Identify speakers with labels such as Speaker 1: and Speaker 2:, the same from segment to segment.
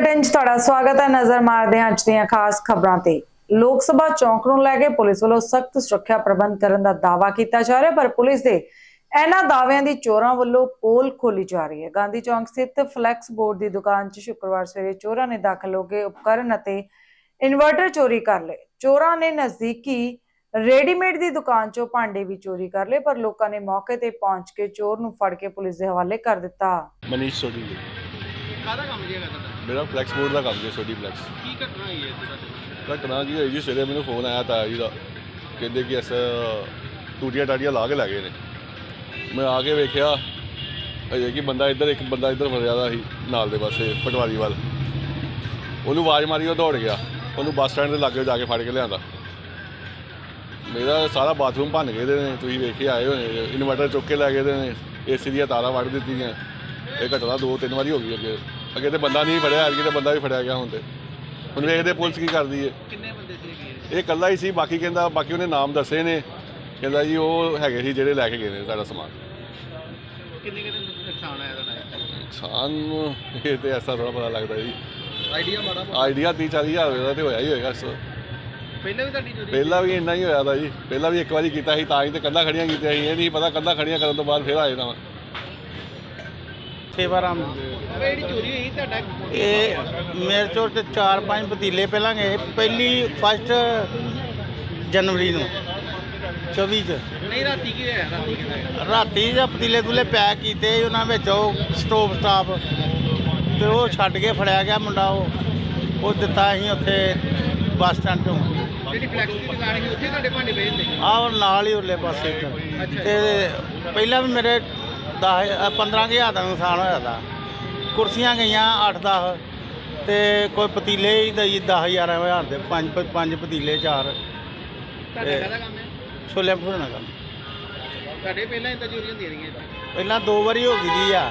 Speaker 1: Bulletin 'ਚ ਤੁਹਾਡਾ ਸਵਾਗਤ ਹੈ ਨਜ਼ਰ ਮਾਰਦੇ ਹਾਂ ਅੱਜ ਦੀਆਂ ਖਾਸ ਖਬਰਾਂ ਤੇ। ਲੋਕ ਸਭਾ ਚੌਂਕ ਨੂੰ ਲੈ ਕੇ ਪੁਲਿਸ ਵੱਲੋਂ ਸਖਤ ਸੁਰੱਖਿਆ ਪ੍ਰਬੰਧ ਕਰਨ ਦਾ ਦਾਅਵਾ ਕੀਤਾ ਜਾ ਰਿਹਾ ਪਰ ਪੁਲਿਸ ਦੇ ਇਹਨਾਂ ਦਾਅਵਿਆਂ ਦੀ ਚੋਰਾਂ ਵੱਲੋਂ ਪੋਲ ਖੋਲੀ ਜਾ ਰਹੀ ਹੈ। ਗਾਂਧੀ ਚੌਂਕ ਸਥਿਤ ਫਲੈਕਸ ਬੋਰਡ ਦੀ ਦੁਕਾਨ 'ਚ ਸ਼ੁੱਕਰਵਾਰ ਸਵੇਰੇ ਚੋਰਾਂ ਨੇ ਦਾਖਲ ਹੋ ਕੇ ਉਪਕਰਨ ਅਤੇ ਇਨਵਰਟਰ ਚੋਰੀ ਕਰ ਲਏ। ਚੋਰਾਂ ਨੇ ਨਜ਼ਦੀਕੀ ਰੈਡੀਮੇਡ ਦੀ ਦੁਕਾਨ 'ਚੋਂ ਭਾਂਡੇ ਵੀ ਚੋਰੀ ਕਰ ਲਏ ਪਰ ਲੋਕਾਂ ਨੇ ਮੌਕੇ ਤੇ ਪਹੁੰਚ ਕੇ ਚੋਰ ਨੂੰ ਫੜ ਕੇ ਪੁਲਿਸ ਦੇ ਹਵਾਲੇ ਕਰ ਦਿੱਤਾ।
Speaker 2: ਮਨੀਸ਼ ਸੋਢੀ ਜੀ।
Speaker 3: ਕਾਹਦਾ ਕੰਮ ਜੀ ਹੈਗਾ ਤੁਹਾਡਾ
Speaker 2: ਮੇਰਾ ਫਲੈਕਸ ਬੋਰਡ ਦਾ ਕੰਮ ਜੀ ਸੋਢੀ ਫਲੈਕਸ
Speaker 3: ਕੀ ਘਟਨਾ ਹੋਈ ਹੈ ਤੁਹਾਡੇ
Speaker 2: ਘਟਨਾ ਕੀ ਹੋਈ ਜੀ? ਸਵੇਰੇ ਮੈਨੂੰ ਫੋਨ ਆਇਆ ਤਾਇਆ ਜੀ ਦਾ। ਕਹਿੰਦੇ ਕਿ ਐਸਾ ਟੂਟੀਆਂ ਟਾਟੀਆਂ ਲਾ ਕੇ ਲੈ ਗਏ ਨੇ। ਮੈਂ ਆ ਕੇ ਵੇਖਿਆ ਅਜੇ ਕਿ ਬੰਦਾ ਇੱਧਰ ਇੱਕ ਬੰਦਾ ਇੱਧਰ ਫਸਿਆ ਦਾ ਸੀ ਨਾਲ ਦੇ ਪਾਸੇ ਪਟਵਾਰੀ ਵੱਲ। ਉਹਨੂੰ ਆਵਾਜ਼ ਮਾਰੀ ਉਹ ਦੌੜ ਗਿਆ। ਉਹਨੂੰ ਬੱਸ ਸਟੈਂਡ ਦੇ ਲਾਗੇ ਜਾ ਕੇ ਫੜ ਕੇ ਲਿਆਂਦਾ। ਮੇਰਾ ਸਾਰਾ ਬਾਥਰੂਮ ਭੰਨ ਗਏ ਦੇ ਨੇ ਤੁਸੀਂ ਵੇਖੇ ਆਏ ਹੋਏ ਇਨਵਰਟਰ ਚੁੱਕ ਕੇ ਲੈ ਗਏ ਦੇ ਨੇ ਏਸੀ ਦੀਆਂ ਤਾਰਾਂ ਵੱਢ ਦਿੱਤੀਆਂ। ਇਹ ਘਟਨਾ ਦੋ ਤਿੰਨ ਵਾਰੀ ਹੋ ਗਈ ਅੱਗੇ। ਅੱਗੇ ਤੇ ਬੰਦਾ ਨਹੀਂ ਫੜਿਆ ਅੱਗੇ ਤੇ ਬੰਦਾ ਵੀ ਫੜਿਆ ਗਿਆ ਹੁਣ ਤੇ। ਹੁਣ ਵੇਖਦੇ ਪੁਲਿਸ ਕੀ ਕਰਦੀ ਹੈ
Speaker 3: ਕਿੰਨੇ ਬੰਦੇ ਸੀ
Speaker 2: ਇਹ ਇਕੱਲਾ ਹੀ ਸੀ ਬਾਕੀ ਕਹਿੰਦਾ ਬਾਕੀ ਉਹਨੇ ਨਾਮ ਦੱਸੇ ਨੇ। ਕਹਿੰਦਾ ਜੀ ਉਹ ਹੈਗੇ ਸੀ ਜਿਹੜੇ ਲੈ ਕੇ ਗਏ ਨੇ ਸਾਡਾ ਸਮਾਨ।
Speaker 3: ਕਿੰਨੇ ਕਿੰਨੇ ਨੁਕਸਾਨ ਆਇਆ ਤੁਹਾਡਾ?
Speaker 2: ਇਨਸਾਨ ਨੂੰ ਇਹ ਤੇ ਐਸਾ ਥੋੜਾ ਪਤਾ ਲੱਗਦਾ ਜੀ।
Speaker 3: ਆਈਡੀਆ ਮਾੜਾ
Speaker 2: ਆਈਡੀਆ 30 40 ਹਜ਼ਾਰ ਰੁਪਏ ਦਾ ਤੇ ਹੋਇਆ ਹੀ ਹੋਏਗਾ ਤੋਂ।
Speaker 3: ਪਹਿਲਾਂ ਵੀ ਤੁਹਾਡੀ ਚੋਰੀ
Speaker 2: ਪਹਿਲਾਂ ਵੀ ਇੰਨਾ ਹੀ ਹੋਇਆ ਦਾ ਜੀ। ਪਹਿਲਾਂ ਵੀ ਇੱਕ ਵਾਰੀ ਕੀਤਾ ਸੀ ਤਾਂ ਹੀ ਤੇ ਕੰਧਾਂ ਖੜੀਆਂ ਕੀਤੀਆਂ ਸੀ। ਇਹ ਨਹੀਂ ਪਤਾ ਕੰਧਾਂ ਖੜੀਆਂ ਕਰਨ ਤੋਂ ਬਾਅਦ ਫਿਰ ਆਏ ਨਾ
Speaker 4: ਸੇਵਾਰਾਮ
Speaker 3: ਅਬੇ ਜਿਹੜੀ ਚੋਰੀ ਹੋਈ ਤੁਹਾਡਾ?
Speaker 4: ਇਹ ਮੇਰੇ ਚੋਰ ਤੇ ਚਾਰ ਪੰਜ ਪਤੀਲੇ ਪਹਿਲਾਂ ਗਏ ਪਹਿਲੀ ਫਸਟ ਜਨਵਰੀ ਨੂੰ 24 ਚ।
Speaker 3: ਨਹੀਂ ਰਾਤੀ ਕੀ ਹੋਇਆ? ਰਾਤੀ ਕੀ ਹੋਇਆ?
Speaker 4: ਰਾਤੀ ਜਾਂ ਪਤੀਲੇ ਤੁਲੇ ਪੈਕ ਕੀਤੇ ਉਹਨਾਂ ਵਿੱਚ ਉਹ ਸਟੋਵ ਸਟਾਪ ਤੇ ਉਹ ਛੱਡ ਕੇ ਫੜਿਆ ਗਿਆ ਮੁੰਡਾ ਉਹ ਉਹ ਦਿੱਤਾ ਅਸੀਂ ਉੱਥੇ ਬੱਸ ਸਟੈਂਡ ਤੋਂ
Speaker 3: ਜਿਹੜੀ ਫਲੈਕਸ ਦੀ ਦੁਕਾਨ ਸੀ ਉੱਥੇ ਤੁਹਾਡੇ ਭਾਂਡੇ ਹੁੰਦੇ
Speaker 4: ਆਹ ਨਾਲ ਹੀ ਉਰਲੇ ਪਾਸੇ। ਤੇ ਪਹਿਲਾਂ ਵੀ ਮੇਰੇ 10 15000 ਦਾ ਨੁਕਸਾਨ ਹੋਇਆ ਦਾ। ਕੁਰਸੀਆਂ ਗਈਆਂ 8-10 ਤੇ ਕੋਈ ਪਤੀਲੇ ਹੀ ਦਈ 10000 ਹਜ਼ਾਰ ਦੇ ਪੰਜ ਪੰਜ ਪਤੀਲੇ ਚਾਰ।
Speaker 3: ਤੁਹਾਡਾ ਕਾਹਦਾ ਕੰਮ ਹੈ?
Speaker 4: ਛੋਲੇ ਭਟੂਰੇ ਕੰਮ।
Speaker 3: ਤੁਹਾਡੇ ਪਹਿਲਾਂ ਇੰਦਾ ਚੋਰੀ ਹੁੰਦੀਆਂ ਰਹੀਆਂ ਇੱਥੇ
Speaker 4: ਪਹਿਲਾਂ ਦੋ ਵਾਰੀ ਹੋ ਗਈ ਦੀ ਆ।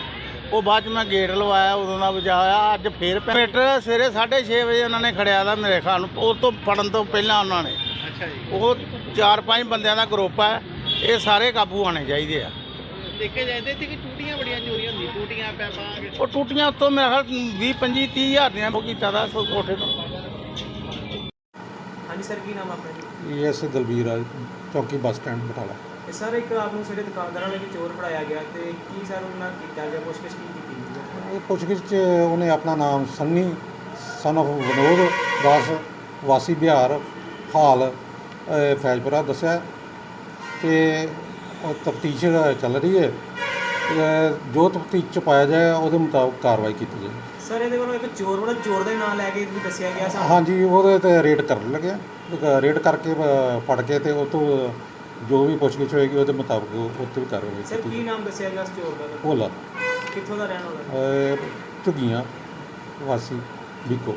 Speaker 4: ਉਹ ਬਾਅਦ ਚ ਮੈਂ ਗੇਟ ਲਵਾਇਆ ਉਦੋਂ ਦਾ ਬਚਾਇਆ ਅੱਜ ਫੇਰ ਮੀਟਰ ਸਵੇਰੇ 6:30 ਵਜੇ ਉਹਨਾਂ ਨੇ ਖੜਿਆ ਦਾ ਮੇਰੇ ਖਿਆਲ ਨੂੰ ਉਹ ਤੋਂ ਫੜਨ ਤੋਂ ਪਹਿਲਾਂ ਉਹਨਾਂ ਨੇ।
Speaker 3: ਅੱਛਾ ਜੀ।
Speaker 4: ਉਹ ਚਾਰ ਪੰਜ ਬੰਦਿਆਂ ਦਾ ਗਰੁੱਪ ਹੈ ਇਹ ਸਾਰੇ ਕਾਬੂ ਆਣੇ ਚਾਹੀਦੇ ਆ।
Speaker 3: ਦੇਖੇ ਜਾਂਦੇ ਇੱਥੇ ਕਿ ਟੂਟੀਆਂ ਬੜੀਆਂ ਚੋਰੀਆਂ ਹੁੰਦੀਆਂ ਟੂਟੀਆਂ ਪੈਪਾਂ
Speaker 4: ਉਹ ਟੂਟੀਆਂ ਉੱਤੋਂ ਮੇਰੇ ਖਿਆਲ 20 25 30 ਹਜ਼ਾਰ ਦੀਆਂ ਉਹ ਕੀਤਾ ਦਾ ਸੋ ਕੋਠੇ ਤੋਂ।
Speaker 3: ਹਾਂਜੀ ਸਰ ਕੀ ਨਾਮ ਆਪਣਾ ਜੀ?
Speaker 5: ਏਐਸ ਦਲਬੀਰ ਆ ਚੌਕੀ ਬੱਸ ਸਟੈਂਡ ਬਟਾਲਾ।
Speaker 3: ਤੇ ਸਰ ਇੱਕ ਆਪ ਨੂੰ ਸਾਡੇ ਦੁਕਾਨਦਾਰਾਂ ਨੇ ਵੀ ਚੋਰ ਫੜਾਇਆ ਗਿਆ ਤੇ ਕੀ ਸਰ ਉਹਨਾਂ ਕੀਤਾ ਗਿਆ ਪੁੱਛਗਿੱਛ ਕੀ ਕੀਤੀ ਗਈ
Speaker 5: ਇਹ ਪੁੱਛਗਿੱਛ 'ਚ ਉਹਨੇ ਆਪਣਾ ਨਾਮ ਸੰਨੀ ਸਨ of ਵਿਨੋਦ ਦਾਸ ਵਾਸੀ ਬਿਹਾਰ ਹਾਲ ਅ, ਫੈਜ਼ਪੁਰਾ ਦੱਸਿਆ। ਤੇ ਤਫਤੀਸ਼ ਚੱਲ ਰਹੀ ਹੈ ਜੋ ਤਫਤੀਸ਼ ਚ ਪਾਇਆ ਜਾਏ ਉਹਦੇ ਮੁਤਾਬਕ ਕਾਰਵਾਈ ਕੀਤੀ ਜਾਏ।
Speaker 3: ਸਰ ਇਹਦੇ ਵੱਲੋਂ ਇੱਕ ਚੋਰ ਵੱਲੋਂ ਚੋਰ ਦਾ ਨਾਂ ਲੈ ਕੇ ਵੀ ਦੱਸਿਆ ਗਿਆ ਸਾਨੂੰ।
Speaker 5: ਹਾਂਜੀ ਉਹਦੇ ਤੇ ਰੇਡ ਕਰਨ ਲੱਗਿਆ। ਰੇਡ ਕਰਕੇ ਫੜ ਕੇ ਤੇ ਉਹ ਤੋਂ ਜੋ ਵੀ ਪੁੱਛਗਿੱਛ ਹੋਏਗੀ ਉਹਦੇ ਮੁਤਾਬਕ ਉਹ ਤੇ ਵੀ ਕਾਰਵਾਈ
Speaker 3: ਸਰ
Speaker 5: ਕੀਤੀ
Speaker 3: ਕੀ ਨਾਮ ਦੱਸਿਆ ਗਿਆ ਉਸ ਚੋਰ ਦਾ?
Speaker 5: ਭੋਲਾ।
Speaker 3: ਕਿੱਥੋਂ ਦਾ ਰਹਿਣ ਵਾਲਾ? ਹੈ?
Speaker 5: ਅ, ਝੁੱਗੀਆਂ ਵਾਸੀ ਬਿਕੋ।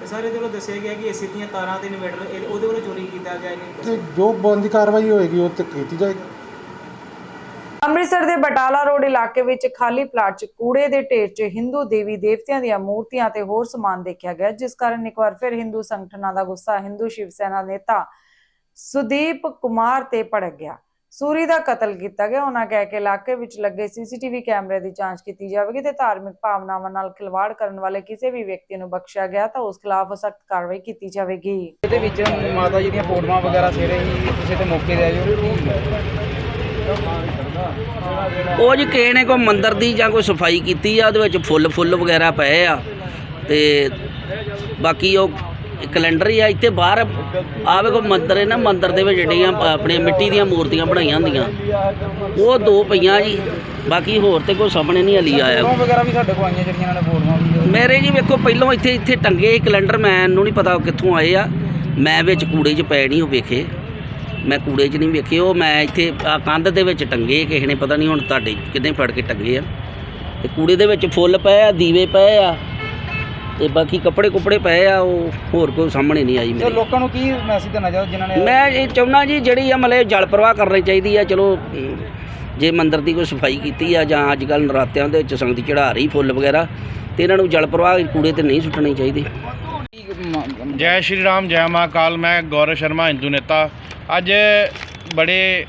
Speaker 3: ਤੇ ਸਰ ਇਹਦੇ ਵੱਲੋਂ ਦੱਸਿਆ ਗਿਆ ਕਿ ਏਸੀ ਦੀਆਂ ਤਾਰਾਂ ਤੇ ਇਨਵੇਟਰ ਉਹਦੇ ਵੱਲੋਂ ਚੋਰੀ ਕੀਤਾ ਗਿਆ ਇਹਨੇ
Speaker 5: ਤੇ ਜੋ ਬੰਦੀ ਕਾਰਵਾਈ ਹੋਏਗੀ ਉਹ ਤੇ ਕੀਤੀ ਜਾਏਗੀ।
Speaker 1: ਅੰਮ੍ਰਿਤਸਰ ਦੇ ਬਟਾਲਾ ਰੋਡ ਇਲਾਕੇ ਵਿੱਚ ਖਾਲੀ ਪਲਾਟ 'ਚ ਕੂੜੇ ਦੇ ਢੇਰ 'ਚ ਹਿੰਦੂ ਦੇਵੀ ਦੇਵਤਿਆਂ ਦੀਆਂ ਮੂਰਤੀਆਂ ਤੇ ਹੋਰ ਸਮਾਨ ਦੇਖਿਆ ਗਿਆ, ਜਿਸ ਕਾਰਨ ਇੱਕ ਵਾਰ ਫਿਰ ਹਿੰਦੂ ਸੰਗਠਨਾਂ ਦਾ ਗੁੱਸਾ ਹਿੰਦੂ ਸ਼ਿਵ ਸੈਨਾ ਨੇਤਾ ਸੁਦੀਪ ਕੁਮਾਰ ਤੇ ਭੜਕ ਗਿਆ। ਸੂਰੀ ਦਾ ਕਤਲ ਕੀਤਾ ਗਿਆ ਉਹਨਾਂ ਕਹਿ ਕੇ ਇਲਾਕੇ ਵਿੱਚ ਲੱਗੇ ਸੀਸੀਟੀਵੀ ਕੈਮਰੇ ਦੀ ਜਾਂਚ ਕੀਤੀ ਜਾਵੇਗੀ ਤੇ ਧਾਰਮਿਕ ਭਾਵਨਾਵਾਂ ਨਾਲ ਖਿਲਵਾੜ ਕਰਨ ਵਾਲੇ ਕਿਸੇ ਵੀ ਵਿਅਕਤੀ ਨੂੰ ਬਖਸ਼ਿਆ ਗਿਆ ਤਾਂ ਉਸ ਖਿਲਾਫ ਸਖਤ ਕਾਰਵਾਈ ਕੀਤੀ ਜਾਵੇਗੀ।
Speaker 6: ਇਹਦੇ ਵਿੱਚ ਮਾਤਾ ਜੀ ਦੀਆਂ ਫੋਟੋਆਂ ਵਗੈਰਾ ਸੇਰੇ ਹੀ ਕਿਸੇ ਤੇ ਮੌਕੇ ਦੇ ਆਜੋ
Speaker 7: ਉਹ ਜੀ ਕਿਸੇ ਨੇ ਕੋਈ ਮੰਦਿਰ ਦੀ ਜਾਂ ਕੋਈ ਸਫ਼ਾਈ ਕੀਤੀ ਆ ਉਹਦੇ ਵਿੱਚ ਫੁੱਲ ਫੁੱਲ ਵਗੈਰਾ ਪਏ ਆ। ਤੇ ਬਾਕੀ ਉਹ ਕੈਲੰਡਰ ਹੀ ਆ ਇੱਥੇ ਬਾਹਰ ਆ ਵੇਖੋ ਮੰਦਿਰ ਹੈ ਨਾ ਮੰਦਿਰ ਦੇ ਵਿੱਚ ਜਿਹੜੀਆਂ ਆਪਣੀਆਂ ਮਿੱਟੀ ਦੀਆਂ ਮੂਰਤੀਆਂ ਬਣਾਈਆਂ ਹੁੰਦੀਆਂ। ਉਹ ਦੋ ਪਈਆਂ ਜੀ ਬਾਕੀ ਹੋਰ ਤੇ ਕੋਈ ਸਾਹਮਣੇ ਨਹੀਂ ਹਲੀ ਆਇਆ।
Speaker 6: ਵਗੈਰਾ ਵੀ ਸਾਡੇ ਕੋਲ ਆਈਆਂ ਜਿਹੜੀਆਂ ਇਹਨਾਂ ਨੇ ਫੋਟੋਆਂ ਵੀ
Speaker 7: ਮੇਰੇ ਜੀ ਵੇਖੋ ਪਹਿਲੋਂ ਇੱਥੇ ਇੱਥੇ ਟੰਗੇ ਕੈਲੰਡਰ ਮੈਨੂੰ ਨਹੀਂ ਪਤਾ ਉਹ ਕਿੱਥੋਂ ਆਏ ਆ। ਮੈਂ ਵਿੱਚ ਕੂੜੇ 'ਚ ਪੈ ਨਹੀਂ ਉਹ ਵੇਖੇ। ਮੈਂ ਕੂੜੇ 'ਚ ਨਹੀਂ ਵੇਖੇ ਉਹ ਮੈਂ ਇੱਥੇ ਆਹ ਕੰਧ ਦੇ ਵਿੱਚ ਟੰਗੇ ਕਿਸੇ ਨੇ ਪਤਾ ਨਹੀਂ ਹੁਣ ਤੁਹਾਡੇ ਕਿੰਨੇ ਫੜ ਕੇ ਟੰਗੇ ਆ। ਤੇ ਕੂੜੇ ਦੇ ਵਿੱਚ ਫੁੱਲ ਪਏ ਆ ਦੀਵੇ ਪਏ ਆ ਤੇ ਬਾਕੀ ਕੱਪੜੇ ਕੁਪੜੇ ਪਏ ਆ ਉਹ ਹੋਰ ਕੋਈ ਸਾਹਮਣੇ ਨਹੀਂ ਆਈ
Speaker 6: ਤੇ
Speaker 7: ਮੇਰੇ।
Speaker 6: ਲੋਕਾਂ ਨੂੰ ਕੀ ਮੈਸੇਜ ਦੇਣਾ ਚਾਹੋ ਜਿਨ੍ਹਾਂ ਨੇ
Speaker 7: ਮੈਂ ਇਹ ਚਾਹੁੰਦਾ ਜੀ ਜਿਹੜੀ ਆ ਮਤਲਬ ਜਲ ਪ੍ਰਵਾਹ ਕਰਨੀ ਚਾਹੀਦੀ ਆ ਚਲੋ ਜੇ ਮੰਦਿਰ ਦੀ ਕੋਈ ਸਫ਼ਾਈ ਕੀਤੀ ਆ ਜਾਂ ਅੱਜ ਕੱਲ ਨਰਾਤਿਆਂ ਦੇ ਵਿੱਚ ਸੰਗਤ ਚੜਾ ਰਹੀ ਫੁੱਲ ਵਗੈਰਾ ਤੇ ਇਹਨਾਂ ਨੂੰ ਜਲ ਪ੍ਰਵਾਹ ਕੂੜੇ ਤੇ ਨਹੀਂ ਸੁੱਟਣੀ ਚਾਹੀਦੀ।
Speaker 8: ਜੈ ਸ਼੍ਰੀ ਰਾਮ ਜੈ ਮਹਾਕਾਲ ਮੈਂ ਗੌਰਵ ਸ਼ਰਮਾ ਹਿੰਦੂ ਨੇਤਾ। ਅੱਜ ਬੜੇ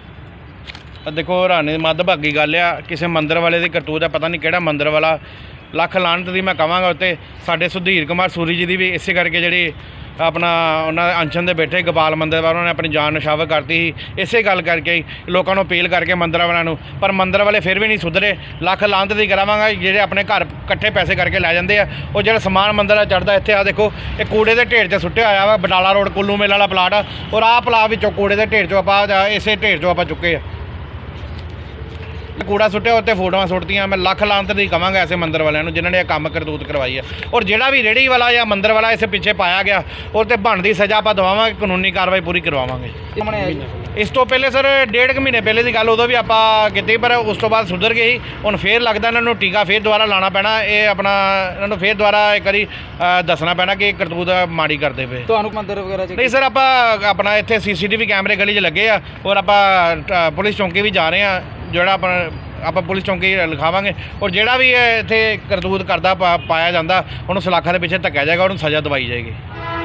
Speaker 8: ਦੇਖੋ ਹੈਰਾਨੀ ਮੱਦਭਾਗੀ ਗੱਲ ਆ, ਕਿਸੇ ਮੰਦਰ ਵਾਲੇ ਦੀ ਕਰਤੂਤ ਆ, ਪਤਾ ਨਹੀਂ ਕਿਹੜਾ ਮੰਦਰ ਵਾਲਾ। ਲੱਖ ਲਾਹਨਤ ਦੀ ਮੈਂ ਕਹਾਂਗਾ ਉੱਤੇ, ਸਾਡੇ ਸੁਧੀਰ ਕੁਮਾਰ ਸੂਰੀ ਜੀ ਦੀ ਵੀ ਇਸੇ ਕਰਕੇ ਜਿਹੜੀ ਆਪਣਾ ਉਹਨਾਂ ਦੇ ਅਨਸ਼ਨ ਦੇ ਬੈਠੇ ਗੋਪਾਲ ਮੰਦਰ ਉਹਨਾਂ ਨੇ ਆਪਣੀ ਜਾਨ ਨਿਸ਼ਾਵਰ ਕਰਤੀ ਸੀ। ਇਸੇ ਗੱਲ ਕਰਕੇ ਹੀ ਲੋਕਾਂ ਨੂੰ ਅਪੀਲ ਕਰਕੇ ਮੰਦਰਾਂ ਵਾਲਿਆਂ ਨੂੰ, ਪਰ ਮੰਦਰ ਵਾਲੇ ਫਿਰ ਵੀ ਨਹੀਂ ਸੁਧਰੇ। ਲੱਖ ਲਾਂਤ ਦੀ ਕਰਾਵਾਂਗਾ ਜਿਹੜੇ ਆਪਣੇ ਘਰ ਇਕੱਠੇ ਪੈਸੇ ਕਰਕੇ ਲੈ ਜਾਂਦੇ ਆ। ਉਹ ਜਿਹੜਾ ਸਮਾਨ ਮੰਦਰ ਦਾ ਚੜਦਾ ਇੱਥੇ ਆ ਦੇਖੋ, ਇਹ ਕੂੜੇ ਦੇ ਢੇਰ 'ਚ ਸੁੱਟਿਆ ਹੋਇਆ ਵਾ ਬਟਾਲਾ ਰੋਡ, ਕੁੱਲੂ ਮੇਲ ਵਾਲਾ ਪਲਾਟ ਆ। ਔਰ ਆਹ ਪਲਾਟ ਵਿੱਚੋਂ ਕੂੜੇ ਦੇ ਢੇਰ 'ਚੋਂ ਆਪਾਂ ਇਸੇ ਢੇਰ 'ਚੋਂ ਆਪਾਂ ਚੁੱਕੇ ਆ। ਕੂੜਾ ਸੁੱਟਿਆ ਉੱਤੇ ਫੋਟੋਆਂ ਸੁੱਟਦੀਆਂ ਮੈਂ ਲੱਖ ਲਾਂਤ ਦੀ ਕਵਾਂਗਾ ਐਸੇ ਮੰਦਰ ਵਾਲਿਆਂ ਨੂੰ ਜਿਨ੍ਹਾਂ ਨੇ ਇਹ ਕੰਮ ਕਰਤੂਤ ਕਰਵਾਈ ਹੈ ਔਰ ਜਿਹੜਾ ਵੀ ਰੇੜੀ ਵਾਲਾ ਜਾਂ ਮੰਦਰ ਵਾਲਾ ਇਸੇ ਪਿੱਛੇ ਪਾਇਆ ਗਿਆ ਉਹ ਤੇ ਬਣਦੀ ਸਜ਼ਾ ਆਪਾਂ ਦਵਾਵਾਂਗੇ ਕਾਨੂੰਨੀ ਕਾਰਵਾਈ ਪੂਰੀ ਕਰਵਾਵਾਂਗੇ। ਇਸ ਤੋਂ ਪਹਿਲੇ ਸਰ ਡੇਢ ਕੁ ਮਹੀਨੇ ਪਹਿਲੇ ਦੀ ਗੱਲ ਉਦੋਂ ਵੀ ਆਪਾਂ ਕੀਤੀ ਪਰ ਉਸ ਤੋਂ ਬਾਅਦ ਸੁਧਰ ਗਈ ਹੁਣ ਫੇਰ ਲੱਗਦਾ ਇਹਨਾਂ ਨੂੰ ਟੀਕਾ ਫੇਰ ਦੁਬਾਰਾ ਲਾਣਾ ਪੈਣਾ ਇਹ ਆਪਣਾ ਇਹਨਾਂ ਨੂੰ ਫੇਰ ਦੁਬਾਰਾ ਇੱਕ ਵਾਰੀ ਅ, ਦੱਸਣਾ ਪੈਣਾ ਕਿ ਇਹ ਕਰਤੂਤ ਮਾੜੀ ਕਰਦੇ ਪਏ।
Speaker 6: ਤੁਹਾਨੂੰ ਮੰਦਿਰ ਵਗੈਰਾ ਚ
Speaker 8: ਨਹੀਂ ਸਰ ਆਪਾਂ ਆਪਣਾ ਇੱਥੇ ਸੀਸੀਟੀਵੀ ਕੈਮਰੇ ਗਲੀ 'ਚ ਲੱਗੇ ਆ ਔਰ ਆਪਾਂ ਅ, ਪੁਲਿਸ ਚੌਂਕੀ ਵੀ ਜਾ ਰਹੇ ਆ। ਜਿਹੜਾ ਆਪਾਂ ਆਪਾਂ ਪੁਲਿਸ ਚੌਂਕੀ ਲਿਖਾਵਾਂਗੇ ਔਰ ਜਿਹੜਾ ਵੀ ਇਹ ਇੱਥੇ ਕਰਤੂਤ ਕਰਦਾ ਪਾ- ਪਾਇਆ ਜਾਂਦਾ, ਉਹਨੂੰ ਸਲਾਖਾਂ ਦੇ ਪਿੱਛੇ ਧੱਕਿਆ ਜਾਏਗਾ, ਉਹਨੂੰ ਸਜ਼ਾ ਦਵਾਈ ਜਾਏਗੀ।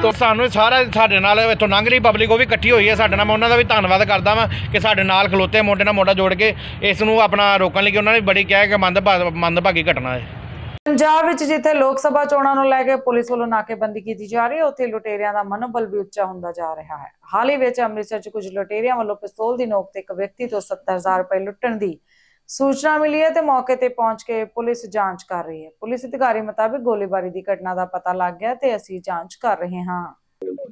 Speaker 8: ਤਾਂ ਸਾਨੂੰ ਸਾਰਾ ਸਾਡੇ ਨਾਲ ਇੱਥੋਂ ਲੰਘ ਰਹੀ ਪਬਲਿਕ, ਉਹ ਵੀ ਇਕੱਠੀ ਹੋਈ ਹੈ ਸਾਡੇ ਨਾਲ। ਮੈਂ ਉਹਨਾਂ ਦਾ ਵੀ ਧੰਨਵਾਦ ਕਰਦਾ ਵਾਂ ਕਿ ਸਾਡੇ ਨਾਲ ਖਲੋਤੇ, ਮੋਢੇ ਨਾਲ ਮੋਢਾ ਜੋੜ ਕੇ ਇਸ ਨੂੰ ਆਪਣਾ ਰੋਕਣ ਲਈ ਕਿ ਉਹਨਾਂ ਨੇ ਬੜੀ ਕਿਹਾ ਕਿ ਮੰਦਭਾ- ਮੰਦਭਾਗੀ ਘਟਨਾ ਹੈ।
Speaker 1: ਪੰਜਾਬ ਵਿੱਚ ਜਿੱਥੇ ਲੋਕ ਸਭਾ ਚੋਣਾਂ ਨੂੰ ਲੈ ਕੇ ਪੁਲਿਸ ਵੱਲੋਂ ਨਾਕੇਬੰਦੀ ਕੀਤੀ ਜਾ ਰਹੀ ਹੈ ਉੱਥੇ ਲੁਟੇਰਿਆਂ ਦਾ ਮਨੋਬਲ ਵੀ ਉੱਚਾ ਹੁੰਦਾ ਜਾ ਰਿਹਾ ਹੈ। ਹਾਲ ਹੀ ਵਿੱਚ ਅੰਮ੍ਰਿਤਸਰ 'ਚ ਕੁਝ ਲੁਟੇਰਿਆਂ ਵੱਲੋਂ ਪਿਸਤੌਲ ਦੀ ਨੋਕ ਤੇ ਇੱਕ ਵਿਅਕਤੀ ਤੋਂ 70000 ਰੁਪਏ ਲੁੱਟਣ ਦੀ ਸੂਚਨਾ ਮਿਲੀ ਹੈ ਤੇ ਮੌਕੇ ਤੇ ਪਹੁੰਚ ਕੇ ਪੁਲਿਸ ਜਾਂਚ ਕਰ ਰਹੀ ਹੈ। ਪੁਲਿਸ ਅਧਿਕਾਰੀ ਮੁਤਾਬਿਕ ਗੋਲੀਬਾਰੀ ਦੀ ਘਟਨਾ ਦਾ ਪਤਾ ਲੱਗ ਗਿਆ ਤੇ ਅਸੀਂ ਜਾਂਚ ਕਰ ਰਹੇ ਹਾਂ।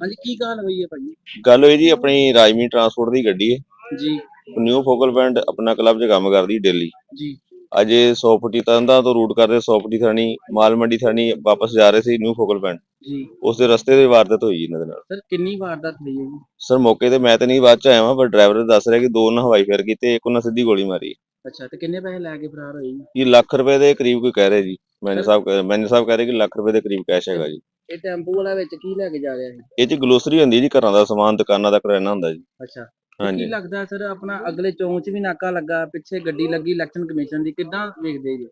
Speaker 6: ਹਾਂਜੀ ਕੀ ਗੱਲ ਹੋਈ ਹੈ ਭਾਈ
Speaker 9: ਗੱਲ ਹੋਈ ਜੀ ਆਪਣੀ ਰਾਜਮੀ ਟਰਾਂਸਪੋਰਟ ਦੀ ਗੱਡੀ ਹੈ।
Speaker 6: ਜੀ।
Speaker 9: ਨਿਊ ਫੋਕਲ ਪੁਆਇੰਟ ਆਪਣਾ ਕਲੱਬ 'ਚ ਕੰਮ ਕਰਦੀ ਡੇਲੀ।
Speaker 6: ਜੀ।
Speaker 9: ਅੱਜ ਇਹ 100 ਫੁੱਟੀ ਤੰਦਾ ਤੋਂ ਰੂਟ ਕਰਦੇ 100 ਫੁੱਟੀ ਥਾਣੀ ਮਾਲ ਮੰਡੀ ਥਾਣੀ ਵਾਪਸ ਜਾ ਰਹੇ ਸੀ ਨਿਊ ਫੋਕਲ ਪੁਆਇੰਟ
Speaker 6: ਜੀ।
Speaker 9: ਉਸ ਦੇ ਰਸਤੇ ਦੇ ਵਾਰਦਾਤ ਹੋਈ ਜੀ ਇਹਨਾਂ ਦੇ ਨਾਲ।
Speaker 6: ਸਰ ਕਿੰਨੀ ਵਾਰਦਾਤ ਹੋਈ ਹੈ ਜੀ?
Speaker 9: ਸਰ ਮੌਕੇ ਤੇ ਮੈਂ ਤੇ ਨਹੀਂ ਬਾਅਦ ਚ ਆਇਆ ਵਾਂ ਪਰ ਡਰਾਈਵਰ ਦੱਸ ਰਿਹਾ ਕਿ ਦੋ ਉਹਨਾਂ ਹਵਾਈ ਫੇਰ ਕੀਤੀ ਇੱਕ ਉਹਨਾਂ ਸਿੱਧੀ ਗੋਲੀ ਮਾਰੀ।
Speaker 6: ਅੱਛਾ ਤੇ ਕਿੰਨੇ ਪੈਸੇ ਲੈ ਕੇ ਫਰਾਰ ਹੋਏ ਜੀ?
Speaker 9: ਇਹ ਲੱਖ ਰੁਪਏ ਦੇ ਕਰੀਬ ਕੋਈ ਕਹਿ ਰਹੇ ਜੀ। ਮੈਨੇ ਸਾਹਿਬ ਮੈਨੇ ਸਾਹਿਬ ਕਹਿ ਰਹੇ ਕਿ ਲੱਖ ਰੁਪਏ ਦੇ ਕਰੀਬ ਕੈਸ਼ ਹੈਗਾ ਜੀ।
Speaker 6: ਇਹ ਟੈਂਪੂ ਵਾਲਾ ਵਿੱਚ ਕੀ ਲੈ ਕੇ ਜਾ ਰਿਹਾ ਹੈ?
Speaker 9: ਇਹ ਚ ਗਲੋਸਰੀ ਹੁੰਦੀ ਜੀ ਘਰਾਂ ਦਾ ਸਮਾਨ ਦੁਕਾਨਾਂ ਦਾ ਕਰਿਆਨਾ ਹੁੰਦਾ ਜੀ।
Speaker 6: ਅੱਛਾ। ਕੀ
Speaker 9: ਹਾਂਜੀ।
Speaker 6: ਲੱਗਦਾ ਸਰ ਆਪਣਾ ਅਗਲੇ ਚੌਂਕ 'ਚ ਵੀ ਨਾਕਾ ਲੱਗਾ ਪਿੱਛੇ ਗੱਡੀ ਲੱਗੀ ਇਲੈਕਸ਼ਨ ਕਮਿਸ਼ਨ ਦੀ ਕਿੱਦਾਂ ਵੇਖਦੇ ਜੀ?